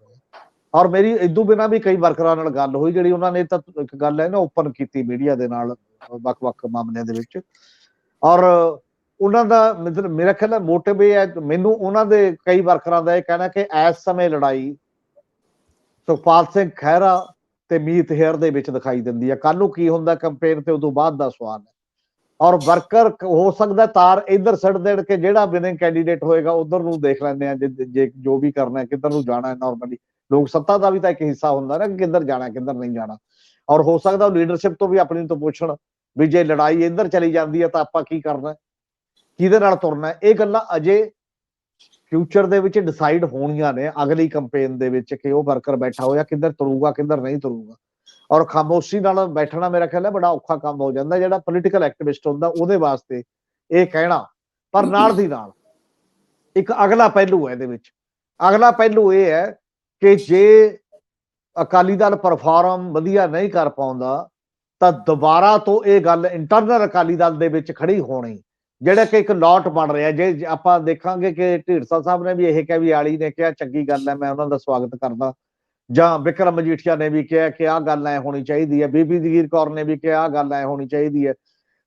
ਔਰ ਮੇਰੀ ਇਦੋਂ ਬਿਨਾ ਵੀ ਕਈ ਵਰਕਰਾਂ ਨਾਲ ਗੱਲ ਹੋਈ, ਜਿਹੜੀ ਉਹਨਾਂ ਨੇ ਤਾਂ ਇੱਕ ਗੱਲ ਹੈ ਨਾ ਓਪਨ ਕੀਤੀ ਮੀਡੀਆ ਦੇ ਨਾਲ, ਵੱਖ-ਵੱਖ ਮਾਮਲਿਆਂ ਦੇ ਵਿੱਚ। ਔਰ ਉਹਨਾਂ ਦਾ ਮਤਲਬ ਮੇਰਾ ਖਿਆਲ ਹੈ ਮੋਟਿਵ ਇਹ ਹੈ, ਮੈਨੂੰ ਉਹਨਾਂ ਦੇ ਕਈ ਵਰਕਰਾਂ ਦਾ ਇਹ ਕਹਿਣਾ ਕਿ ਇਸ ਸਮੇਂ ਲੜਾਈ ਸੁਖਪਾਲ ਸਿੰਘ ਖਹਿਰਾ ਤੇ ਮੀਤ ਹੇਅਰ ਦੇ ਵਿੱਚ ਦਿਖਾਈ ਦਿੰਦੀ ਹੈ। ਕੱਲ ਨੂੰ ਕੀ ਹੁੰਦਾ ਕੰਪੇਨ ਤੇ ਉਦੋਂ ਬਾਅਦ ਦਾ ਸਵਾਲ ਹੈ। ਔਰ ਵਰਕਰ ਹੋ ਸਕਦਾ ਤਾਰ ਇਧਰ ਸੜ ਦੇਣ ਕੇ ਜਿਹੜਾ ਵਿਨਿੰਗ ਕੈਂਡੀਡੇਟ ਹੋਏਗਾ, ਉਧਰ ਨੂੰ ਦੇਖ ਲੈਂਦੇ ਆ ਜੇ ਜੇ ਜੋ ਵੀ ਕਰਨਾ ਹੈ, ਕਿੱਧਰ ਨੂੰ ਜਾਣਾ ਹੈ ਨਾਰਮਲੀ ਲੋਕ ਸੱਤਾ ਦਾ ਵੀ ਤਾਂ ਇੱਕ ਹਿੱਸਾ ਹੁੰਦਾ ਨਾ, ਕਿ ਕਿੱਧਰ ਜਾਣਾ ਕਿੱਧਰ ਨਹੀਂ ਜਾਣਾ। ਔਰ ਹੋ ਸਕਦਾ ਉਹ ਲੀਡਰਸ਼ਿਪ ਤੋਂ ਵੀ ਆਪਣੀ ਤੋਂ ਪੁੱਛਣ ਵੀ ਜੇ ਲੜਾਈ ਇੱਧਰ ਚਲੀ ਜਾਂਦੀ ਹੈ ਤਾਂ ਆਪਾਂ ਕੀ ਕਰਨਾ ਕਿਹਦੇ ਨਾਲ ਤੁਰਨਾ ਇਹ ਗੱਲਾਂ ਅਜੇ ਫਿਊਚਰ ਦੇ ਵਿੱਚ ਡਿਸਾਈਡ ਹੋਣੀਆਂ ਨੇ, ਅਗਲੀ ਕੈਂਪੇਨ ਦੇ ਵਿੱਚ ਕਿ ਉਹ ਵਰਕਰ ਬੈਠਾ ਹੋਇਆ ਕਿੱਧਰ ਤੁਰੂਗਾ, ਕਿੱਧਰ ਨਹੀਂ ਤੁਰੂਗਾ। ਔਰ ਖਾਮੋਸ਼ੀ ਨਾਲ ਬੈਠਣਾ ਮੇਰਾ ਖਿਆਲ ਹੈ, ਬੜਾ ਔਖਾ ਕੰਮ ਹੋ ਜਾਂਦਾ, ਜਿਹੜਾ ਪੋਲੀਟੀਕਲ ਐਕਟਿਵਿਸਟ ਹੁੰਦਾ, ਉਹਦੇ ਵਾਸਤੇ ਇਹ ਕਹਿਣਾ, ਪਰ ਨਾਲ ਦੀ ਨਾਲ, ਇੱਕ ਅਗਲਾ ਪਹਿਲੂ ਹੈ ਇਹਦੇ ਵਿੱਚ। ਅਗਲਾ ਪਹਿਲੂ ਇਹ ਹੈ ਕਿ ਜੇ ਅਕਾਲੀ ਦਲ ਪਰਫਾਰਮ ਵਧੀਆ ਨਹੀਂ ਕਰ ਪਾਉਂਦਾ, ਤਾਂ ਦੁਬਾਰਾ ਤੋਂ ਇਹ ਗੱਲ ਇੰਟਰਨਲ ਅਕਾਲੀ ਦਲ ਦੇ ਵਿੱਚ ਖੜੀ ਹੋਣੀ ਜਿਹੜਾ ਕਿ ਇੱਕ ਲੋਟ ਬਣ ਰਿਹਾ ਜੇ ਆਪਾਂ ਦੇਖਾਂਗੇ ਕਿ ਢੀਰਸਾ ਸਾਹਿਬ ਨੇ ਵੀ ਇਹ ਕਿਹਾ ਵੀ ਆਲੀ ਨੇ ਕਿਹਾ, ਚੰਗੀ ਗੱਲ ਹੈ, ਮੈਂ ਉਹਨਾਂ ਦਾ ਸਵਾਗਤ ਕਰਦਾ। ਜਾਂ ਵਿਕਰਮ ਮਜੀਠੀਆ ਨੇ ਵੀ ਕਿਹਾ ਕਿ ਆਹ ਗੱਲ ਐ ਹੋਣੀ ਚਾਹੀਦੀ ਹੈ। ਬੀਬੀ ਜਗੀਰ ਕੌਰ ਨੇ ਵੀ ਕਿਹਾ, ਆਹ ਗੱਲ ਐ ਹੋਣੀ ਚਾਹੀਦੀ ਹੈ।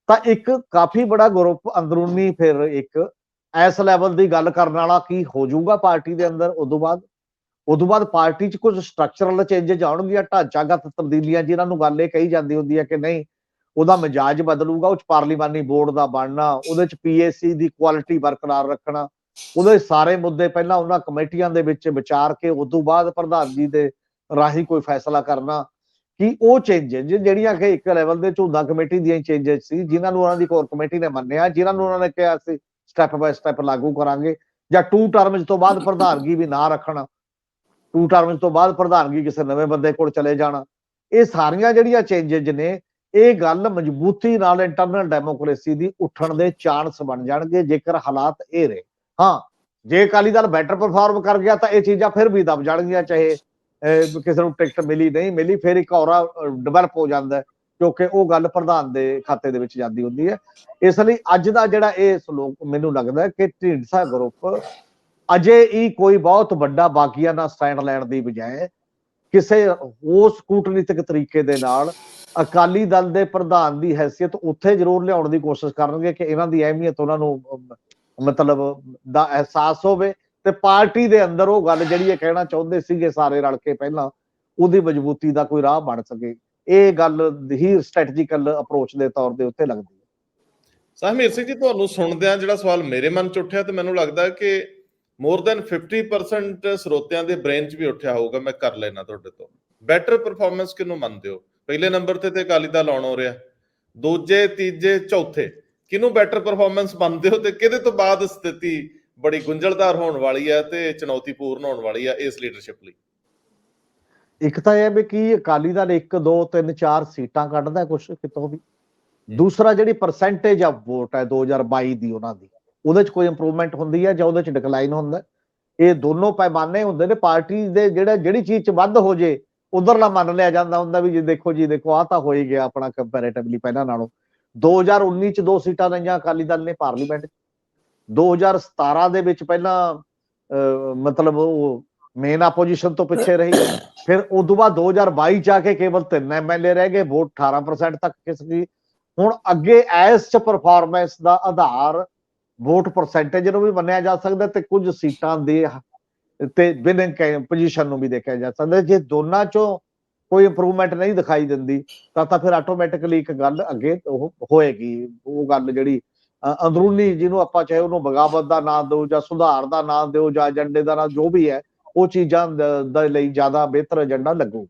ਤਾਂ ਇੱਕ ਕਾਫੀ ਬੜਾ ਗਰੁੱਪ ਅੰਦਰੂਨੀ ਫਿਰ ਇੱਕ ਇਸ ਲੈਵਲ ਦੀ ਗੱਲ ਕਰਨ ਵਾਲਾ ਕੀ ਹੋ ਜਾਊਗਾ ਪਾਰਟੀ ਦੇ ਅੰਦਰ? ਉਦੋਂ ਬਾਅਦ ਉਦੋਂ ਬਾਅਦ ਪਾਰਟੀ 'ਚ ਕੁਝ ਸਟਰਕਚਰਲ ਚੇਂਜਸ ਆਉਣਗੀਆਂ, ਢਾਂਚਾਗਤ ਤਬਦੀਲੀਆਂ ਜਿਨ੍ਹਾਂ ਨੂੰ ਗੱਲ ਇਹ ਕਹੀ ਜਾਂਦੀ ਹੁੰਦੀ ਹੈ ਕਿ ਨਹੀਂ ਉਹਦਾ ਮਿਜਾਜ ਬਦਲੂਗਾ, ਉਹ 'ਚ ਪਾਰਲੀਮਾਨੀ ਬੋਰਡ ਦਾ ਬਣਨਾ, ਉਹਦੇ 'ਚ ਪੀਏਸੀ ਦੀ ਕੁਆਲਿਟੀ ਬਰਕਰਾਰ ਰੱਖਣਾ, ਉਹਦੇ ਸਾਰੇ ਮੁੱਦੇ ਪਹਿਲਾਂ ਉਹਨਾਂ ਕਮੇਟੀਆਂ ਦੇ ਵਿੱਚ ਵਿਚਾਰ ਕੇ, ਉਸ ਤੋਂ ਬਾਅਦ ਪ੍ਰਧਾਨ ਜੀ ਦੇ ਰਾਹੀਂ ਕੋਈ ਫੈਸਲਾ ਕਰਨਾ, ਕਿ ਉਹ ਚੇਂਜਸ ਜਿਹੜੀਆਂ ਕਿ ਇੱਕ ਲੈਵਲ ਦੇ ਝੁੰਦਾ ਕਮੇਟੀ ਦੀਆਂ ਚੇਂਜਸ ਸੀ, ਜਿਨ੍ਹਾਂ ਨੂੰ ਉਹਨਾਂ ਦੀ ਕੋਰ ਕਮੇਟੀ ਨੇ ਮੰਨਿਆ, ਜਿਨ੍ਹਾਂ ਨੂੰ ਉਹਨਾਂ ਨੇ ਕਿਹਾ ਸੀ ਸਟੈਪ ਬਾਏ ਸਟੈਪ ਲਾਗੂ ਕਰਾਂਗੇ, ਜਾਂ ਟੂ ਟਰਮਸ ਤੋਂ ਬਾਅਦ ਪ੍ਰਧਾਨਗੀ ਵੀ ਨਾ ਰੱਖਣਾ ਟੂ ਟਰਮਸ ਤੋਂ ਬਾਅਦ ਪ੍ਰਧਾਨਗੀ ਕਿਸੇ ਨਵੇਂ ਬੰਦੇ ਕੋਲ ਚਲੇ ਜਾਣਾ, ਇਹ ਸਾਰੀਆਂ ਜਿਹੜੀਆਂ ਚੇਂਜਸ ਨੇ ਇਹ ਗੱਲ ਮਜ਼ਬੂਤੀ ਨਾਲ ਇੰਟਰਨਲ ਡੈਮੋਕ੍ਰੇਸੀ ਦੀ ਉੱਠਣ ਦੇ ਚਾਂਸ ਬਣ ਜਾਣਗੇ, ਜੇਕਰ ਹਾਲਾਤ ਇਹ ਰਹੇ। ਹਾਂ, ਜੇ ਅਕਾਲੀ ਦਲ ਬੈਟਰ ਪਰਫਾਰਮ ਕਰ ਗਿਆ ਤਾਂ ਇਹ ਚੀਜ਼ਾਂ ਫਿਰ ਵੀ ਦਬ ਜਾਣਗੀਆਂ, ਚਾਹੇ ਕਿਸੇ ਨੂੰ ਟਿਕਟ ਮਿਲੀ ਨਹੀਂ ਮਿਲੀ, ਫਿਰ ਇੱਕ ਔਰਾ ਡਿਵੈਲਪ ਹੋ ਜਾਂਦਾ ਕਿਉਂਕਿ ਉਹ ਗੱਲ ਪ੍ਰਧਾਨ ਦੇ ਖਾਤੇ ਦੇ ਵਿੱਚ ਜਾਂਦੀ ਹੁੰਦੀ ਹੈ। ਇਸ ਲਈ ਅੱਜ ਦਾ ਜਿਹੜਾ ਇਹ ਸਲੋਕ ਮੈਨੂੰ ਲੱਗਦਾ ਕਿ ਢੀਂਡਸਾ ਗਰੁੱਪ ਅਜੇ ਹੀ ਕੋਈ ਬਹੁਤ ਵੱਡਾ ਬਾਕੀਆਂ ਨਾਲ ਸਟੈਂਡ ਲੈਣ ਦੀ ਬਜਾਏ ਕਿਸੇ ਹੋਰ ਕੂਟਨੀਤਿਕ ਤਰੀਕੇ ਦੇ ਨਾਲ ਅਕਾਲੀ ਦਲ ਦੇ ਪ੍ਰਧਾਨ ਦੀ ਹੈਸੀਅਤ ਉੱਥੇ ਜ਼ਰੂਰ ਲਿਆਉਣ ਦੀ ਕੋਸ਼ਿਸ਼ ਕਰਨਗੇ ਕਿ ਇਹਨਾਂ ਦੀ ਅਹਿਮੀਅਤ ਉਹਨਾਂ ਨੂੰ ਮਤਲਬ ਦਾ ਅਹਿਸਾਸ ਹੋਵੇ ਤੇ ਪਾਰਟੀ ਦੇ ਅੰਦਰ ਉਹ ਗੱਲ ਜਿਹੜੀ ਇਹ ਕਹਿਣਾ ਚਾਹੁੰਦੇ ਸੀਗੇ ਸਾਰੇ ਰਲ ਕੇ ਪਹਿਲਾਂ, ਉਹਦੀ ਮਜ਼ਬੂਤੀ ਦਾ ਕੋਈ ਰਾਹ ਬਣ ਸਕੇ। ਇਹ ਗੱਲ ਹੀ ਸਟ੍ਰੈਟਜੀਕਲ ਅਪਰੋਚ ਦੇ ਤੌਰ ਦੇ ਉੱਤੇ ਲੱਗਦੀ ਹੈ। ਸਾਹਿਮੀਰ ਸਿੰਘ ਜੀ, ਤੁਹਾਨੂੰ ਸੁਣਦਿਆਂ ਜਿਹੜਾ ਸਵਾਲ ਮੇਰੇ ਮਨ 'ਚ ਉੱਠਿਆ ਤੇ ਮੈਨੂੰ ਲੱਗਦਾ ਕਿ ਮੋਰ ਦੈਨ 50% ਸਰੋਤਿਆਂ ਦੇ ਬ੍ਰੇਨ 'ਚ ਵੀ ਉੱਠਿਆ ਹੋਊਗਾ, ਮੈਂ ਕਰ ਲੈਣਾ ਤੁਹਾਡੇ ਤੋਂ। ਬੈਟਰ ਪਰਫਾਰਮੈਂਸ ਕਿਹਨੂੰ ਮੰਨਦੇ ਹੋ? ਪਹਿਲੇ ਨੰਬਰ ਤੇ ਤੇ ਅਕਾਲੀ ਦਲ ਆਉਣ ਹੋ ਰਿਹਾ। ਦੂਜੇ ਤੀਜੇ ਚੌਥੇ ਕਿਹਨੂੰ ਬੈਟਰ ਪਰਫਾਰਮੈਂਸ ਮੰਨਦੇ ਹੋ ਤੇ ਕਿਹਦੇ ਤੋਂ ਬਾਅਦ ਸਥਿਤੀ ਬੜੀ ਗੁੰਝਲਦਾਰ ਹੋਣ ਵਾਲੀ ਹੈ ਤੇ ਚੁਣੌਤੀਪੂਰਨ ਹੋਣ ਵਾਲੀ ਹੈ ਇਸ ਲੀਡਰਸ਼ਿਪ ਲਈ? ਇੱਕ ਤਾਂ ਇਹ ਵੀ ਕਿ ਅਕਾਲੀ ਦਲ 1 2 3 4 ਸੀਟਾਂ ਕੱਢਦਾ ਕੁਛ ਕਿਤੋਂ ਵੀ। ਦੂਸਰਾ ਜਿਹੜੀ ਪਰਸੈਂਟੇਜ ਆਫ ਵੋਟ ਹੈ 2022 ਦੀ ਉਹਨਾਂ ਦੀ ਉਹਦੇ ਚ ਕੋਈ ਇੰਪਰੂਵਮੈਂਟ ਹੁੰਦੀ ਹੈ ਜਾਂ ਉਹਦੇ ਚ ਡਿਕਲਾਈਨ ਹੁੰਦਾ? ਇਹ ਦੋਨੋਂ ਪੈਮਾਨੇ ਹੁੰਦੇ ਨੇ ਪਾਰਟੀ ਦੇ ਜਿਹੜਾ ਜਿਹੜੀ ਚੀਜ਼ ਚ ਵੱਧ ਹੋ ਜੇ ਉਧਰਲਾ ਮੰਨ ਲਿਆ ਜਾਂਦਾ ਹੁੰਦਾ ਵੀ ਜੀ ਦੇਖੋ ਜੀ, ਦੇਖੋ ਆ ਤਾਂ ਹੋ ਹੀ ਗਿਆ ਆਪਣਾ ਕੰਪੈਰੀਟਿਵਲੀ ਪਹਿਲਾਂ ਨਾਲੋਂ। 2019 ਚ ਦੋ ਸੀਟਾਂ ਲਈਆਂ, ਅਕਾਲੀ ਦਲ ਨੇ ਪਾਰਲੀਮੈਂਟ 'ਚ। 2017 ਦੇ ਵਿੱਚ ਪਹਿਲਾਂ ਮਤਲਬ ਉਹ ਮੇਨ ਆਪੋਜੀਸ਼ਨ ਤੋਂ ਪਿੱਛੇ ਰਹੀ। ਫਿਰ ਉਸ ਤੋਂ ਬਾਅਦ 2022 ਚ ਆ ਕੇ ਕੇਵਲ ਤਿੰਨ ਐਮਐਲਏ ਰਹਿ ਗਏ, ਵੋਟ 18% ਤੱਕ ਕਿਸ ਗਈ ਹੁਣ ਅੱਗੇ ਐਸ ਚ ਪਰਫਾਰਮੈਂਸ ਦਾ ਆਧਾਰ ਵੋਟ ਪਰਸੈਂਟੇਜ ਨੂੰ ਵੀ ਮੰਨਿਆ ਜਾ ਸਕਦਾ ਤੇ ਕੁਝ ਸੀਟਾਂ ਦੇ ਤੇ ਵਿਨਿੰਗ ਪੋਜੀਸ਼ਨ ਨੂੰ ਵੀ ਦੇਖਿਆ ਜਾ ਸਕਦਾ। ਜੇ ਦੋਨਾਂ ਚੋਂ ਕੋਈ ਇੰਪਰੂਵਮੈਂਟ ਨਹੀਂ ਦਿਖਾਈ ਦਿੰਦੀ, ਤਾਂ ਤਾਂ ਫਿਰ ਆਟੋਮੈਟਿਕਲੀ ਇੱਕ ਗੱਲ ਅੱਗੇ ਉਹ ਹੋਏਗੀ। ਉਹ ਗੱਲ ਜਿਹੜੀ ਅੰਦਰੂਨੀ ਜਿਹਨੂੰ ਆਪਾਂ ਚਾਹੇ ਉਹਨੂੰ ਬਗਾਵਤ ਦਾ ਨਾਂ ਦਿਓ ਜਾਂ ਸੁਧਾਰ ਦਾ ਨਾਂ ਦਿਓ ਜਾਂ ਏਜੰਡੇ ਦਾ ਨਾਂ ਜੋ ਵੀ ਹੈ, ਉਹ ਚੀਜ਼ਾਂ ਦੇ ਲਈ ਜ਼ਿਆਦਾ ਬਿਹਤਰ ਏਜੰਡਾ ਲੱਗੂ।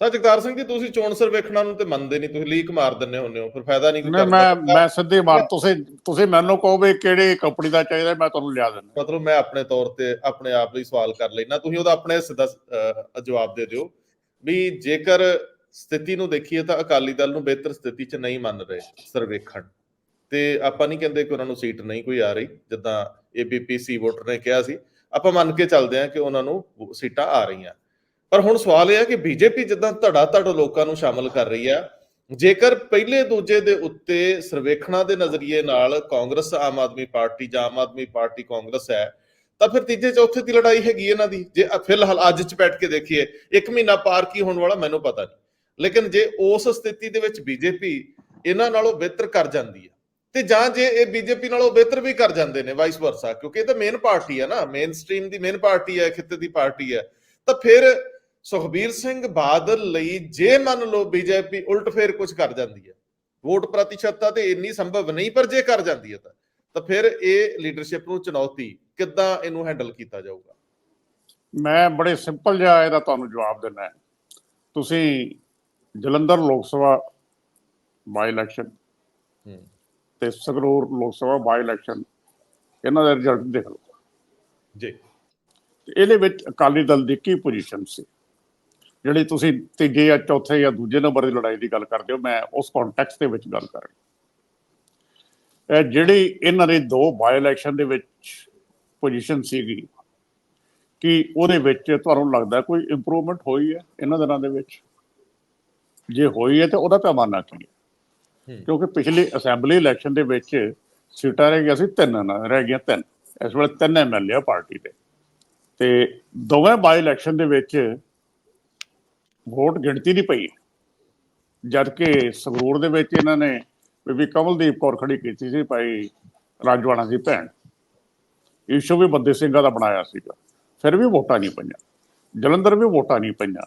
ਸਰ ਜਗਤਾਰ ਸਿੰਘ ਜੀ ਤੁਸੀਂ ਚੋਣ ਸਰਵੇਖਣਾਂ ਨੂੰ ਤੇ ਮੰਨਦੇ ਨਹੀਂ ਤੁਸੀਂ ਲੀਕ ਮਾਰ ਦਿੰਦੇ ਹੁੰਦੇ ਹੋ ਫਿਰ ਫਾਇਦਾ ਨਹੀਂ ਕੋਈ। ਮੈਂ ਮੈਂ ਸਿੱਧੀ ਮਾਰ ਤੁਸੀਂ ਤੁਸੀਂ ਮੈਨੂੰ ਕਹੋ ਵੀ ਕਿਹੜੀ ਕੰਪਨੀ ਦਾ ਚਾਹੀਦਾ ਮੈਂ ਤੁਹਾਨੂੰ ਲਿਆ ਦਿੰਦਾ ਮਤਲਬ ਮੈਂ ਆਪਣੇ ਤੌਰ ਤੇ ਆਪਣੇ ਆਪ ਲਈ ਸਵਾਲ ਕਰ ਲੈਣਾ ਤੁਸੀਂ ਉਹਦਾ ਆਪਣੇ ਸਿੱਧਾ ਜਵਾਬ ਦੇ ਦਿਓ ਵੀ ਜੇਕਰ ਸਥਿਤੀ ਨੂੰ ਦੇਖੀਏ ਤਾਂ ਅਕਾਲੀ ਦਲ ਨੂੰ ਬਿਹਤਰ ਸਥਿਤੀ 'ਚ ਨਹੀਂ ਮੰਨ ਰਹੇ ਸਰਵੇਖਣ ਤੇ ਆਪਾਂ ਨਹੀਂ ਕਹਿੰਦੇ ਕਿ ਉਹਨਾਂ ਨੂੰ ਸੀਟ ਨਹੀਂ ਕੋਈ ਆ ਰਹੀ ਜਿੱਦਾਂ ਏਬੀਪੀਸੀ ਵੋਟਰ ਨੇ ਕਿਹਾ ਸੀ ਆਪਾਂ ਮੰਨ ਕੇ ਚੱਲਦੇ ਹਾਂ ਕਿ ਉਹਨਾਂ ਨੂੰ ਸੀਟਾਂ ਆ ਰਹੀਆਂ ਪਰ ਹੁਣ ਸਵਾਲ ਇਹ ਹੈ ਕਿ ਬੀਜੇਪੀ ਜਿੱਦਾਂ ਧੜਾ ਧੜ ਲੋਕਾਂ ਨੂੰ ਸ਼ਾਮਲ ਕਰ ਰਹੀ ਆ, ਜੇਕਰ ਪਹਿਲੇ ਦੂਜੇ ਦੇ ਉੱਤੇ ਸਰਵੇਖਣਾਂ ਦੇ ਨਜ਼ਰੀਏ ਨਾਲ ਕਾਂਗਰਸ, ਆਮ ਆਦਮੀ ਪਾਰਟੀ ਜਾਂ ਆਮ ਆਦਮੀ ਪਾਰਟੀ ਕਾਂਗਰਸ ਹੈ, ਤਾਂ ਫਿਰ ਤੀਜੇ ਚੌਥੇ ਦੀ ਲੜਾਈ ਹੈਗੀ ਇਹਨਾਂ ਦੀ। ਜੇ ਫਿਲਹਾਲ ਅੱਜ ਚ ਬੈਠ ਕੇ ਦੇਖੀਏ, ਇੱਕ ਮਹੀਨਾ ਪਾਰ ਕੀ ਹੋਣ ਵਾਲਾ ਮੈਨੂੰ ਪਤਾ ਨਹੀਂ। ਲੇਕਿਨ ਜੇ ਉਸ ਸਥਿਤੀ ਦੇ ਵਿੱਚ ਬੀਜੇਪੀ ਇਹਨਾਂ ਨਾਲੋਂ ਬਿਹਤਰ ਕਰ ਜਾਂਦੀ ਹੈ ਤੇ ਜਾਂ ਜੇ ਇਹ ਬੀਜੇਪੀ ਨਾਲੋਂ ਬਿਹਤਰ ਵੀ ਕਰ ਜਾਂਦੇ ਨੇ ਵਾਈਸ ਵਰਸਾ ਕਿਉਂਕਿ ਇਹ ਤਾਂ ਮੇਨ ਪਾਰਟੀ ਹੈ ਨਾ ਮੇਨ ਸਟ੍ਰੀਮ ਦੀ ਮੇਨ ਪਾਰਟੀ ਹੈ ਖਿੱਤੇ ਦੀ ਪਾਰਟੀ ਹੈ ਤਾਂ ਫਿਰ ਸੁਖਬੀਰ ਸਿੰਘ ਬਾਦਲ ਲਈ ਜੇ ਮੰਨ ਲਓ ਬੀਜੇਪੀ ਉਲਟ ਫੇਰ ਕੁਝ ਕਰ ਜਾਂਦੀ ਹੈ। ਵੋਟ ਪ੍ਰਤੀਸ਼ਤਤਾ ਤੇ ਇੰਨੀ ਸੰਭਵ ਨਹੀਂ ਪਰ ਜੇ ਕਰ ਜਾਂਦੀ ਹੈ ਤਾਂ ਤਾਂ ਫਿਰ ਇਹ ਲੀਡਰਸ਼ਿਪ ਨੂੰ ਚੁਣੌਤੀ ਕਿੱਦਾਂ ਇਹਨੂੰ ਹੈਂਡਲ ਕੀਤਾ ਜਾਊਗਾ? ਮੈਂ ਬੜੇ ਸਿੰਪਲ ਜਿਹਾ ਇਹਦਾ ਤੁਹਾਨੂੰ ਜਵਾਬ ਦਿੰਦਾ ਹੈ। ਤੁਸੀਂ ਜਲੰਧਰ ਲੋਕ ਸਭਾ ਬਾਈ ਇਲੈਕਸ਼ਨ ਤੇ ਸੰਗਰੂਰ ਲੋਕ ਸਭਾ ਬਾਈ ਇਲੈਕਸ਼ਨ ਇਹਨਾਂ ਦਾ ਰਿਜ਼ਲਟ ਦੇਖ ਲਓ। ਜੀ। ਇਹਦੇ ਵਿੱਚ ਅਕਾਲੀ ਦਲ ਦੀ ਕੀ ਪੋਜੀਸ਼ਨ ਸੀ? ਜਿਹੜੀ ਤੁਸੀਂ ਤੀਜੇ ਜਾਂ ਚੌਥੇ ਜਾਂ ਦੂਜੇ ਨੰਬਰ ਦੀ ਲੜਾਈ ਦੀ ਗੱਲ ਕਰਦੇ ਹੋ ਮੈਂ ਉਸ ਕੰਟੈਕਸਟ ਦੇ ਵਿੱਚ ਗੱਲ ਕਰ ਰਿਹਾ। ਇਹ ਜਿਹੜੀ ਇਹਨਾਂ ਦੇ ਦੋ ਬਾਈ ਇਲੈਕਸ਼ਨ ਦੇ ਵਿੱਚ ਪੋਜੀਸ਼ਨ ਸੀਗੀ ਕਿ ਉਹਦੇ ਵਿੱਚ ਤੁਹਾਨੂੰ ਲੱਗਦਾ ਕੋਈ ਇੰਪਰੂਵਮੈਂਟ ਹੋਈ ਹੈ ਇਹਨਾਂ ਦਿਨਾਂ ਦੇ ਵਿੱਚ? ਜੇ ਹੋਈ ਹੈ ਤੇ ਉਹਦਾ ਪੈਮਾਨਾ ਕੀ ਹੈ। ਕਿਉਂਕਿ ਪਿਛਲੀ ਅਸੈਂਬਲੀ ਇਲੈਕਸ਼ਨ ਦੇ ਵਿੱਚ ਸੀਟਾਂ ਰਹਿ ਗਈਆਂ ਸੀ ਤਿੰਨ ਨਾ ਰਹਿ ਗਈਆਂ ਤਿੰਨ। ਇਸ ਵੇਲੇ ਤਿੰਨ ਐਮਐਲਏ ਆ ਪਾਰਟੀ ਦੇ। ਤੇ ਦੋਵੇਂ ਬਾਈ ਇਲੈਕਸ਼ਨ ਦੇ ਵਿੱਚ ਵੋਟ ਗਿਣਤੀ ਨਹੀਂ ਪਈ। ਜਦ ਕਿ ਸੰਗਰੂਰ ਦੇ ਵਿੱਚ ਇਹਨਾਂ ਨੇ ਬੀਬੀ ਕਮਲਦੀਪ ਕੌਰ ਖੜੀ ਕੀਤੀ ਸੀ, ਭਾਈ ਰਾਜਵਾਨਾ ਦੀ ਭੈਣ। ਇਸ਼ੂ ਵੀ ਬੰਦੇ ਸਿੰਘਾਂ ਦਾ ਬਣਾਇਆ ਸੀਗਾ। ਫਿਰ ਵੀ ਵੋਟਾਂ ਨਹੀਂ ਪਈਆਂ। ਜਲੰਧਰ ਵੀ ਵੋਟਾਂ ਨਹੀਂ ਪਈਆਂ।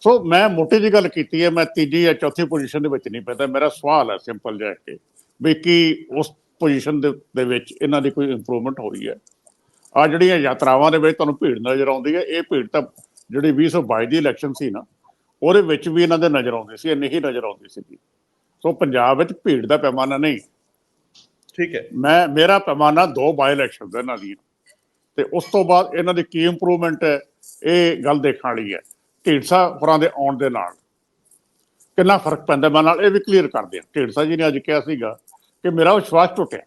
ਸੋ ਮੈਂ ਮੋਟੀ ਜੀ ਗੱਲ ਕੀਤੀ ਹੈ, ਮੈਂ ਤੀਜੀ ਜਾਂ ਚੌਥੀ ਪੋਜੀਸ਼ਨ ਦੇ ਵਿੱਚ ਨਹੀਂ ਪੈਂਦਾ। ਮੇਰਾ ਸਵਾਲ ਹੈ ਸਿੰਪਲ ਜਿਹਾ ਕਿ ਵੀ ਕੀ ਉਸ ਪੋਜੀਸ਼ਨ ਦੇ ਦੇ ਵਿੱਚ ਇਹਨਾਂ ਦੀ ਕੋਈ ਇੰਪਰੂਵਮੈਂਟ ਹੋਈ ਹੈ? ਆ ਜਿਹੜੀਆਂ ਯਾਤਰਾਵਾਂ ਦੇ ਵਿੱਚ ਤੁਹਾਨੂੰ ਭੀੜ ਨਜ਼ਰ ਆਉਂਦੀ ਹੈ, ਇਹ ਭੀੜ ਤਾਂ ਜਿਹੜੀ 2022 ਦੀ ਇਲੈਕਸ਼ਨ ਸੀ ਨਾ ਉਹਦੇ ਵਿੱਚ ਵੀ ਇਹਨਾਂ ਦੇ ਨਜ਼ਰ ਆਉਂਦੀ ਸੀ ਇਹ ਨਹੀਂ ਨਜ਼ਰ ਆਉਂਦੀ ਸੀ। ਸੋ ਪੰਜਾਬ ਵਿੱਚ ਭੀੜ ਦਾ ਪੈਮਾਨਾ ਨਹੀਂ। ਠੀਕ ਹੈ। ਮੈਂ ਮੇਰਾ ਪੈਮਾਨਾ ਦੋ ਬਾਈ ਇਲੈਕਸ਼ਨ ਦਾ ਇਹਨਾਂ ਦੀ। ਤੇ ਉਸ ਤੋਂ ਬਾਅਦ ਇਹਨਾਂ ਦੀ ਕੀ ਇੰਪਰੂਵਮੈਂਟ ਹੈ ਇਹ ਗੱਲ ਦੇਖਣ ਵਾਲੀ ਹੈ। ਢੀਂਡਸਾ ਹੋਰਾਂ ਦੇ ਆਉਣ ਦੇ ਨਾਲ। ਕਿੰਨਾ ਫ਼ਰਕ ਪੈਂਦਾ ਮੈਂ ਨਾਲ ਇਹ ਵੀ ਕਲੀਅਰ ਕਰਦੇ ਆ ਢੀਂਡਸਾ ਜੀ ਨੇ ਅੱਜ ਕਿਹਾ ਸੀਗਾ ਕਿ ਮੇਰਾ ਵਿਸ਼ਵਾਸ ਟੁੱਟਿਆ।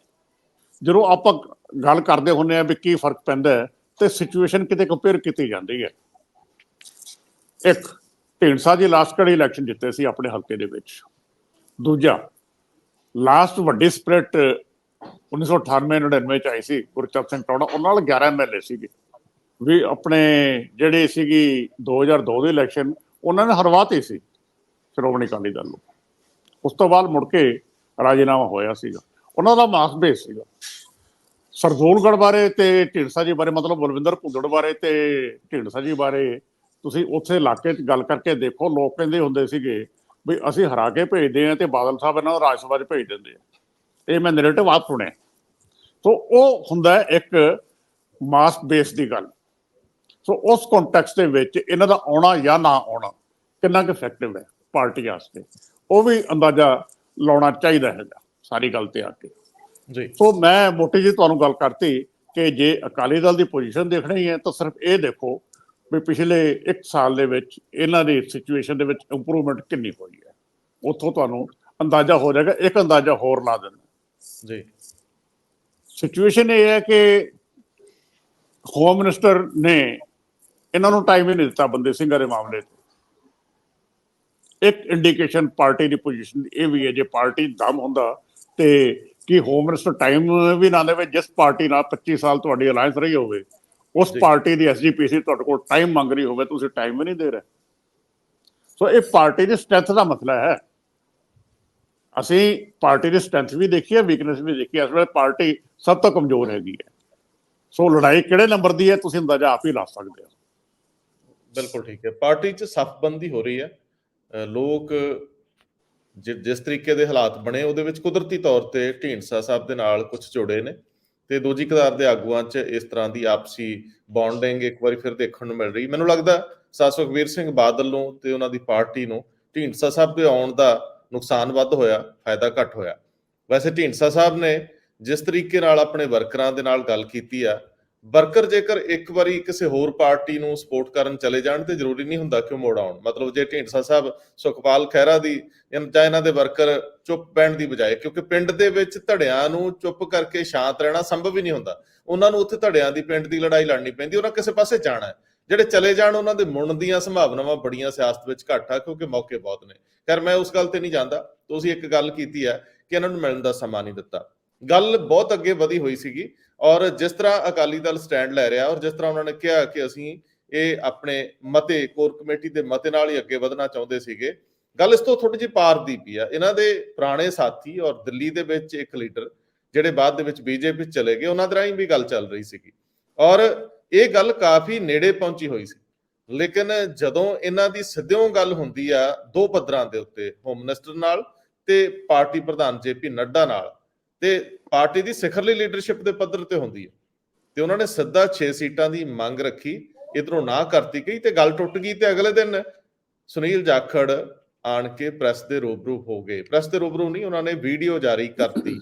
ਜਦੋਂ ਆਪਾਂ ਗੱਲ ਕਰਦੇ ਹੁੰਨੇ ਆ ਵੀ ਕੀ ਫ਼ਰਕ ਪੈਂਦਾ ਹੈ, ਤੇ ਸਿਚੁਏਸ਼ਨ ਕਿਤੇ ਕੰਪੇਅਰ ਕੀਤੀ ਜਾਂਦੀ ਹੈ। ਇੱਕ, ਢੀਂਡਸਾ ਜੀ ਲਾਸਟ ਕੜੀ ਇਲੈਕਸ਼ਨ ਜਿੱਤੇ ਸੀ ਆਪਣੇ ਹਲਕੇ ਦੇ ਵਿੱਚ। ਦੂਜਾ ਲਾਸਟ ਵੱਡੀ ਸਪ੍ਰਿਟ 1998-99 ਚ ਆਈ ਸੀ ਗੁਰਚਰਨ ਸਿੰਘ ਟੌੜਾ ਉਹਨਾਂ ਨਾਲ 11 ਐਮਐਲਏ ਸੀਗੇ। ਵੀ ਆਪਣੇ ਜਿਹੜੇ ਸੀਗੀ 2002 ਦੀ ਇਲੈਕਸ਼ਨ ਉਹਨਾਂ ਨੇ ਹਰਵਾਤੀ ਸੀ ਸ਼੍ਰੋਮਣੀ ਅਕਾਲੀ ਦਲ ਨੂੰ। ਉਸ ਤੋਂ ਬਾਅਦ ਮੁੜ ਕੇ ਰਾਜੀਨਾਮਾ ਹੋਇਆ ਸੀਗਾ। ਉਹਨਾਂ ਦਾ ਮਾਸ ਬੇਸ ਸੀਗਾ। ਸਰਦੂਲਗੜ੍ਹ ਬਾਰੇ ਤੇ ਢੀਂਡਸਾ ਜੀ ਬਾਰੇ ਮਤਲਬ ਬਲਵਿੰਦਰ ਭੁੰਦੜ ਬਾਰੇ ਤੇ ਢੀਂਡਸਾ ਜੀ ਬਾਰੇ ਤੁਸੀਂ ਉੱਥੇ ਇਲਾਕੇ 'ਚ ਗੱਲ ਕਰਕੇ ਦੇਖੋ ਲੋਕ ਕਹਿੰਦੇ ਹੁੰਦੇ ਸੀਗੇ ਵੀ ਅਸੀਂ ਹਰਾ ਕੇ ਭੇਜਦੇ ਆ ਤੇ ਬਾਦਲ ਸਾਹਿਬ ਇਹਨਾਂ ਨੂੰ ਰਾਜ ਸਭਾ 'ਚ ਭੇਜ ਦਿੰਦੇ ਆ। ਇਹ ਮੈਂ ਨੈਰੇਟਿਵ ਆਪ ਸੁਣਿਆ। ਸੋ ਉਹ ਹੁੰਦਾ ਇੱਕ ਮਾਸ ਬੇਸ ਦੀ ਗੱਲ। ਸੋ ਉਸ ਕੰਟੈਕਸਟ ਦੇ ਵਿੱਚ ਇਹਨਾਂ ਦਾ ਆਉਣਾ ਜਾਂ ਨਾ ਆਉਣਾ ਕਿੰਨਾ ਕੁ ਇਫੈਕਟਿਵ ਹੈ ਪਾਰਟੀ ਵਾਸਤੇ? ਉਹ ਵੀ ਅੰਦਾਜ਼ਾ ਲਾਉਣਾ ਚਾਹੀਦਾ ਹੈਗਾ ਸਾਰੀ ਗੱਲ ਤੇ ਆ ਕੇ। ਜੀ। ਸੋ ਮੈਂ ਮੋਟੀ ਜੀ ਤੁਹਾਨੂੰ ਗੱਲ ਕਰਤੀ ਕਿ ਜੇ ਅਕਾਲੀ ਦਲ ਦੀ ਪੋਜੀਸ਼ਨ ਦੇਖਣੀ ਹੈ ਤਾਂ ਸਿਰਫ ਇਹ ਦੇਖੋ ਵੀ ਪਿਛਲੇ 1 ਸਾਲ ਦੇ ਵਿੱਚ ਇਹਨਾਂ ਦੀ ਸਿਚੁਏਸ਼ਨ ਦੇ ਵਿੱਚ ਇੰਪਰੂਵਮੈਂਟ ਕਿੰਨੀ ਹੋਈ ਹੈ? ਉੱਥੋਂ ਤੁਹਾਨੂੰ ਅੰਦਾਜ਼ਾ ਹੋ ਜਾਏਗਾ ਇੱਕ ਅੰਦਾਜ਼ਾ ਹੋਰ ਲਾ ਦੇਣਾ ਜੀ। ਸਿਚੁਏਸ਼ਨ ਇਹ ਹੈ ਕਿ ਹੋਮ ਮਿਨਿਸਟਰ ਨੇ ਇਹਨਾਂ ਨੂੰ ਟਾਈਮ ਹੀ ਨਹੀਂ ਦਿੱਤਾ ਬੰਦੇ ਸਿੰਘਾਂ ਦੇ ਮਾਮਲੇ 'ਚ ਇੱਕ ਇੰਡੀਕੇਸ਼ਨ ਪਾਰਟੀ ਦੀ ਪੋਜੀਸ਼ਨ ਇਹ ਵੀ ਹੈ ਜੇ ਪਾਰਟੀ ਦਮ ਹੁੰਦਾ ਤੇ ਕੀ ਹੋਮ ਮਿਨਿਸਟਰ ਟਾਈਮ ਵੀ ਨਾ ਦੇਵੇ ਜਿਸ ਪਾਰਟੀ ਨਾਲ 25 ਸਾਲ ਤੁਹਾਡੀ ਅਲਾਈਅੰਸ ਰਹੀ ਹੋਵੇ ਉਸ। ਪਾਰਟੀ ਦੀ ਐਸਜੀਪੀਸੀ ਤੁਹਾਡੇ ਕੋਲ ਟਾਈਮ ਮੰਗ ਰਹੀ ਹੋਵੇ ਤੁਸੀਂ ਟਾਈਮ ਵੀ ਨਹੀਂ ਦੇ ਰਹੇ। ਸੋ ਇਹ ਪਾਰਟੀ ਦੀ ਸਟਰੈਂਥ ਦਾ ਮਸਲਾ ਹੈ। ਅਸੀਂ ਪਾਰਟੀ ਦੀ ਸਟਰੈਂਥ ਵੀ ਦੇਖੀ ਹੈ ਵੀਕਨੈਸ ਵੀ ਦੇਖੀ ਹੈ। ਇਸ ਵੇਲੇ ਪਾਰਟੀ ਸਭ ਤੋਂ ਕਮਜ਼ੋਰ ਹੈਗੀ ਹੈ। ਸੋ ਲੜਾਈ ਕਿਹੜੇ ਨੰਬਰ ਦੀ ਹੈ ਤੁਸੀਂ ਅੰਦਾਜ਼ਾ ਆਪ ਹੀ ਲਾ ਸਕਦੇ ਹੋ। ਬਿਲਕੁਲ ਠੀਕ ਹੈ। ਪਾਰਟੀ 'ਚ ਸਫਬੰਦੀ ਹੋ ਰਹੀ ਹੈ। ਲੋਕ ਜਿਸ ਤਰੀਕੇ ਦੇ ਹਾਲਾਤ ਬਣੇ ਉਹਦੇ ਵਿੱਚ ਕੁਦਰਤੀ ਤੌਰ ਤੇ ਢੀਂਡਸਾ ਸਾਹਿਬ ਦੇ ਨਾਲ ਕੁਝ ਜੁੜੇ ਨੇ। ਤੇ ਦੂਜੀ ਕਦਾਰ ਦੇ ਆਗੂਆਂ 'ਚ ਇਸ ਤਰ੍ਹਾਂ ਦੀ ਆਪਸੀ ਬੌਂਡਿੰਗ ਇੱਕ ਵਾਰੀ ਫਿਰ ਦੇਖਣ ਨੂੰ ਮਿਲ ਰਹੀ। ਮੈਨੂੰ ਲੱਗਦਾ ਸਾ ਸੁਖਬੀਰ ਸਿੰਘ ਬਾਦਲ ਨੂੰ ਤੇ ਉਹਨਾਂ ਦੀ ਪਾਰਟੀ ਨੂੰ ਢੀਂਡਸਾ ਸਾਹਿਬ ਦੇ ਆਉਣ ਦਾ ਨੁਕਸਾਨ ਵੱਧ ਹੋਇਆ, ਫਾਇਦਾ ਘੱਟ ਹੋਇਆ। ਵੈਸੇ ਢੀਂਡਸਾ ਸਾਹਿਬ ਨੇ ਜਿਸ ਤਰੀਕੇ ਨਾਲ ਆਪਣੇ ਵਰਕਰਾਂ ਦੇ ਨਾਲ ਗੱਲ ਕੀਤੀ ਆ ਵਰਕਰ ਜੇਕਰ ਇੱਕ ਵਾਰੀ ਕਿਸੇ ਹੋਰ ਪਾਰਟੀ ਨੂੰ ਸਪੋਰਟ ਕਰਨ ਚਲੇ ਜਾਣ ਤੇ ਜ਼ਰੂਰੀ ਨਹੀਂ ਹੁੰਦਾ ਕਿ ਉਹ ਮੋੜ ਆਉਣ। ਮਤਲਬ ਜੇ ਢੀਂਡਸਾ ਸਾਹਿਬ ਸੁਖਪਾਲ ਖਹਿਰਾ ਦੀ ਜਾਂ ਇਹਨਾਂ ਦੇ ਵਰਕਰ ਚੁੱਪ ਬੈਣ ਦੀ ਬਜਾਏ, ਕਿਉਂਕਿ ਪਿੰਡ ਦੇ ਵਿੱਚ ਧੜਿਆਂ ਨੂੰ ਚੁੱਪ ਕਰਕੇ ਸ਼ਾਂਤ ਰਹਿਣਾ ਸੰਭਵ ਹੀ ਨਹੀਂ ਹੁੰਦਾ। ਉਹਨਾਂ ਨੂੰ ਉੱਥੇ ਧੜਿਆਂ ਦੀ ਪਿੰਡ ਦੀ ਲੜਾਈ ਲੜਨੀ ਪੈਂਦੀ, ਉਹਨਾਂ ਕਿਸੇ ਪਾਸੇ ਜਾਣਾ ਹੈ। ਜਿਹੜੇ ਚਲੇ ਜਾਣ, ਉਹਨਾਂ ਦੇ ਮੁੜਨ ਦੀਆਂ ਸੰਭਾਵਨਾਵਾਂ ਬੜੀਆਂ ਸਿਆਸਤ ਵਿੱਚ ਘੱਟ ਆ, ਕਿਉਂਕਿ ਮੌਕੇ ਬਹੁਤ ਨੇ। ਖੈਰ, ਮੈਂ ਉਸ ਗੱਲ ਤੇ ਨਹੀਂ ਜਾਂਦਾ। ਤੁਸੀਂ ਇੱਕ ਗੱਲ ਕੀਤੀ ਹੈ ਕਿ ਇਹਨਾਂ ਨੂੰ ਮਿਲਣ ਦਾ ਸਮਾਂ ਨਹੀਂ ਦਿੱਤਾ। ਗੱਲ ਬਹੁਤ ਅੱਗੇ ਵਧੀ ਹੋਈ ਸੀਗੀ। ਔਰ ਜਿਸ ਤਰ੍ਹਾਂ ਅਕਾਲੀ ਦਲ ਸਟੈਂਡ ਲੈ ਰਿਹਾ ਔਰ ਜਿਸ ਤਰ੍ਹਾਂ ਉਹਨਾਂ ਨੇ ਕਿਹਾ ਕਿ ਅਸੀਂ ਇਹ ਆਪਣੇ ਮਤੇ, ਕੋਰ ਕਮੇਟੀ ਦੇ ਮਤੇ ਨਾਲ ਹੀ ਅੱਗੇ ਵਧਣਾ ਚਾਹੁੰਦੇ ਸੀਗੇ। ਗੱਲ ਇਸ ਤੋਂ ਥੋੜੀ ਜਿਹੀ ਪਾਰ ਦੀ ਪਈ ਆ। ਇਹਨਾਂ ਦੇ ਪੁਰਾਣੇ ਸਾਥੀ ਔਰ ਦਿੱਲੀ ਦੇ ਵਿੱਚ ਇੱਕ ਲੀਡਰ ਜਿਹੜੇ ਬਾਅਦ ਦੇ ਵਿੱਚ ਬੀਜੇਪੀ ਚਲੇ ਗਏ, ਉਹਨਾਂ ਦੇ ਰਾਹੀਂ ਵੀ ਗੱਲ ਚੱਲ ਰਹੀ ਸੀਗੀ। ਔਰ ਇਹ ਗੱਲ ਕਾਫੀ ਨੇੜੇ ਪਹੁੰਚੀ ਹੋਈ ਸੀ। ਲੇਕਿਨ ਜਦੋਂ ਇਹਨਾਂ ਦੀ ਸਿੱਧਿਓਂ ਗੱਲ ਹੁੰਦੀ ਆ ਦੋ ਪੱਧਰਾਂ ਦੇ ਉੱਤੇ, ਹੋਮ ਮਿਨਿਸਟਰ ਨਾਲ ਤੇ ਪਾਰਟੀ ਪ੍ਰਧਾਨ ਜੇਪੀ ਨੱਡਾ ਨਾਲ, ਤੇ ਪਾਰਟੀ ਦੀ ਸਿਖਰਲੀ ਲੀਡਰਸ਼ਿਪ ਦੇ ਪੱਧਰ ਤੇ ਹੁੰਦੀ ਹੈ। ਤੇ ਉਹਨਾਂ ਨੇ ਸਿੱਧਾ 6 ਸੀਟਾਂ ਦੀ ਮੰਗ ਰੱਖੀ, ਇਧਰੋਂ ਨਾ ਕਰਤੀ ਗਈ ਤੇ ਗੱਲ ਟੁੱਟ ਗਈ ਤੇ ਅਗਲੇ ਦਿਨ ਸੁਨੀਲ ਜਾਖੜ ਆਣ ਕੇ ਪ੍ਰੈਸ ਦੇ ਰੂਬਰੂ ਹੋ ਗਏ। ਪ੍ਰੈਸ ਦੇ ਰੂਬਰੂ ਨਹੀਂ, ਉਹਨਾਂ ਨੇ ਵੀਡੀਓ ਜਾਰੀ ਕਰਤੀ।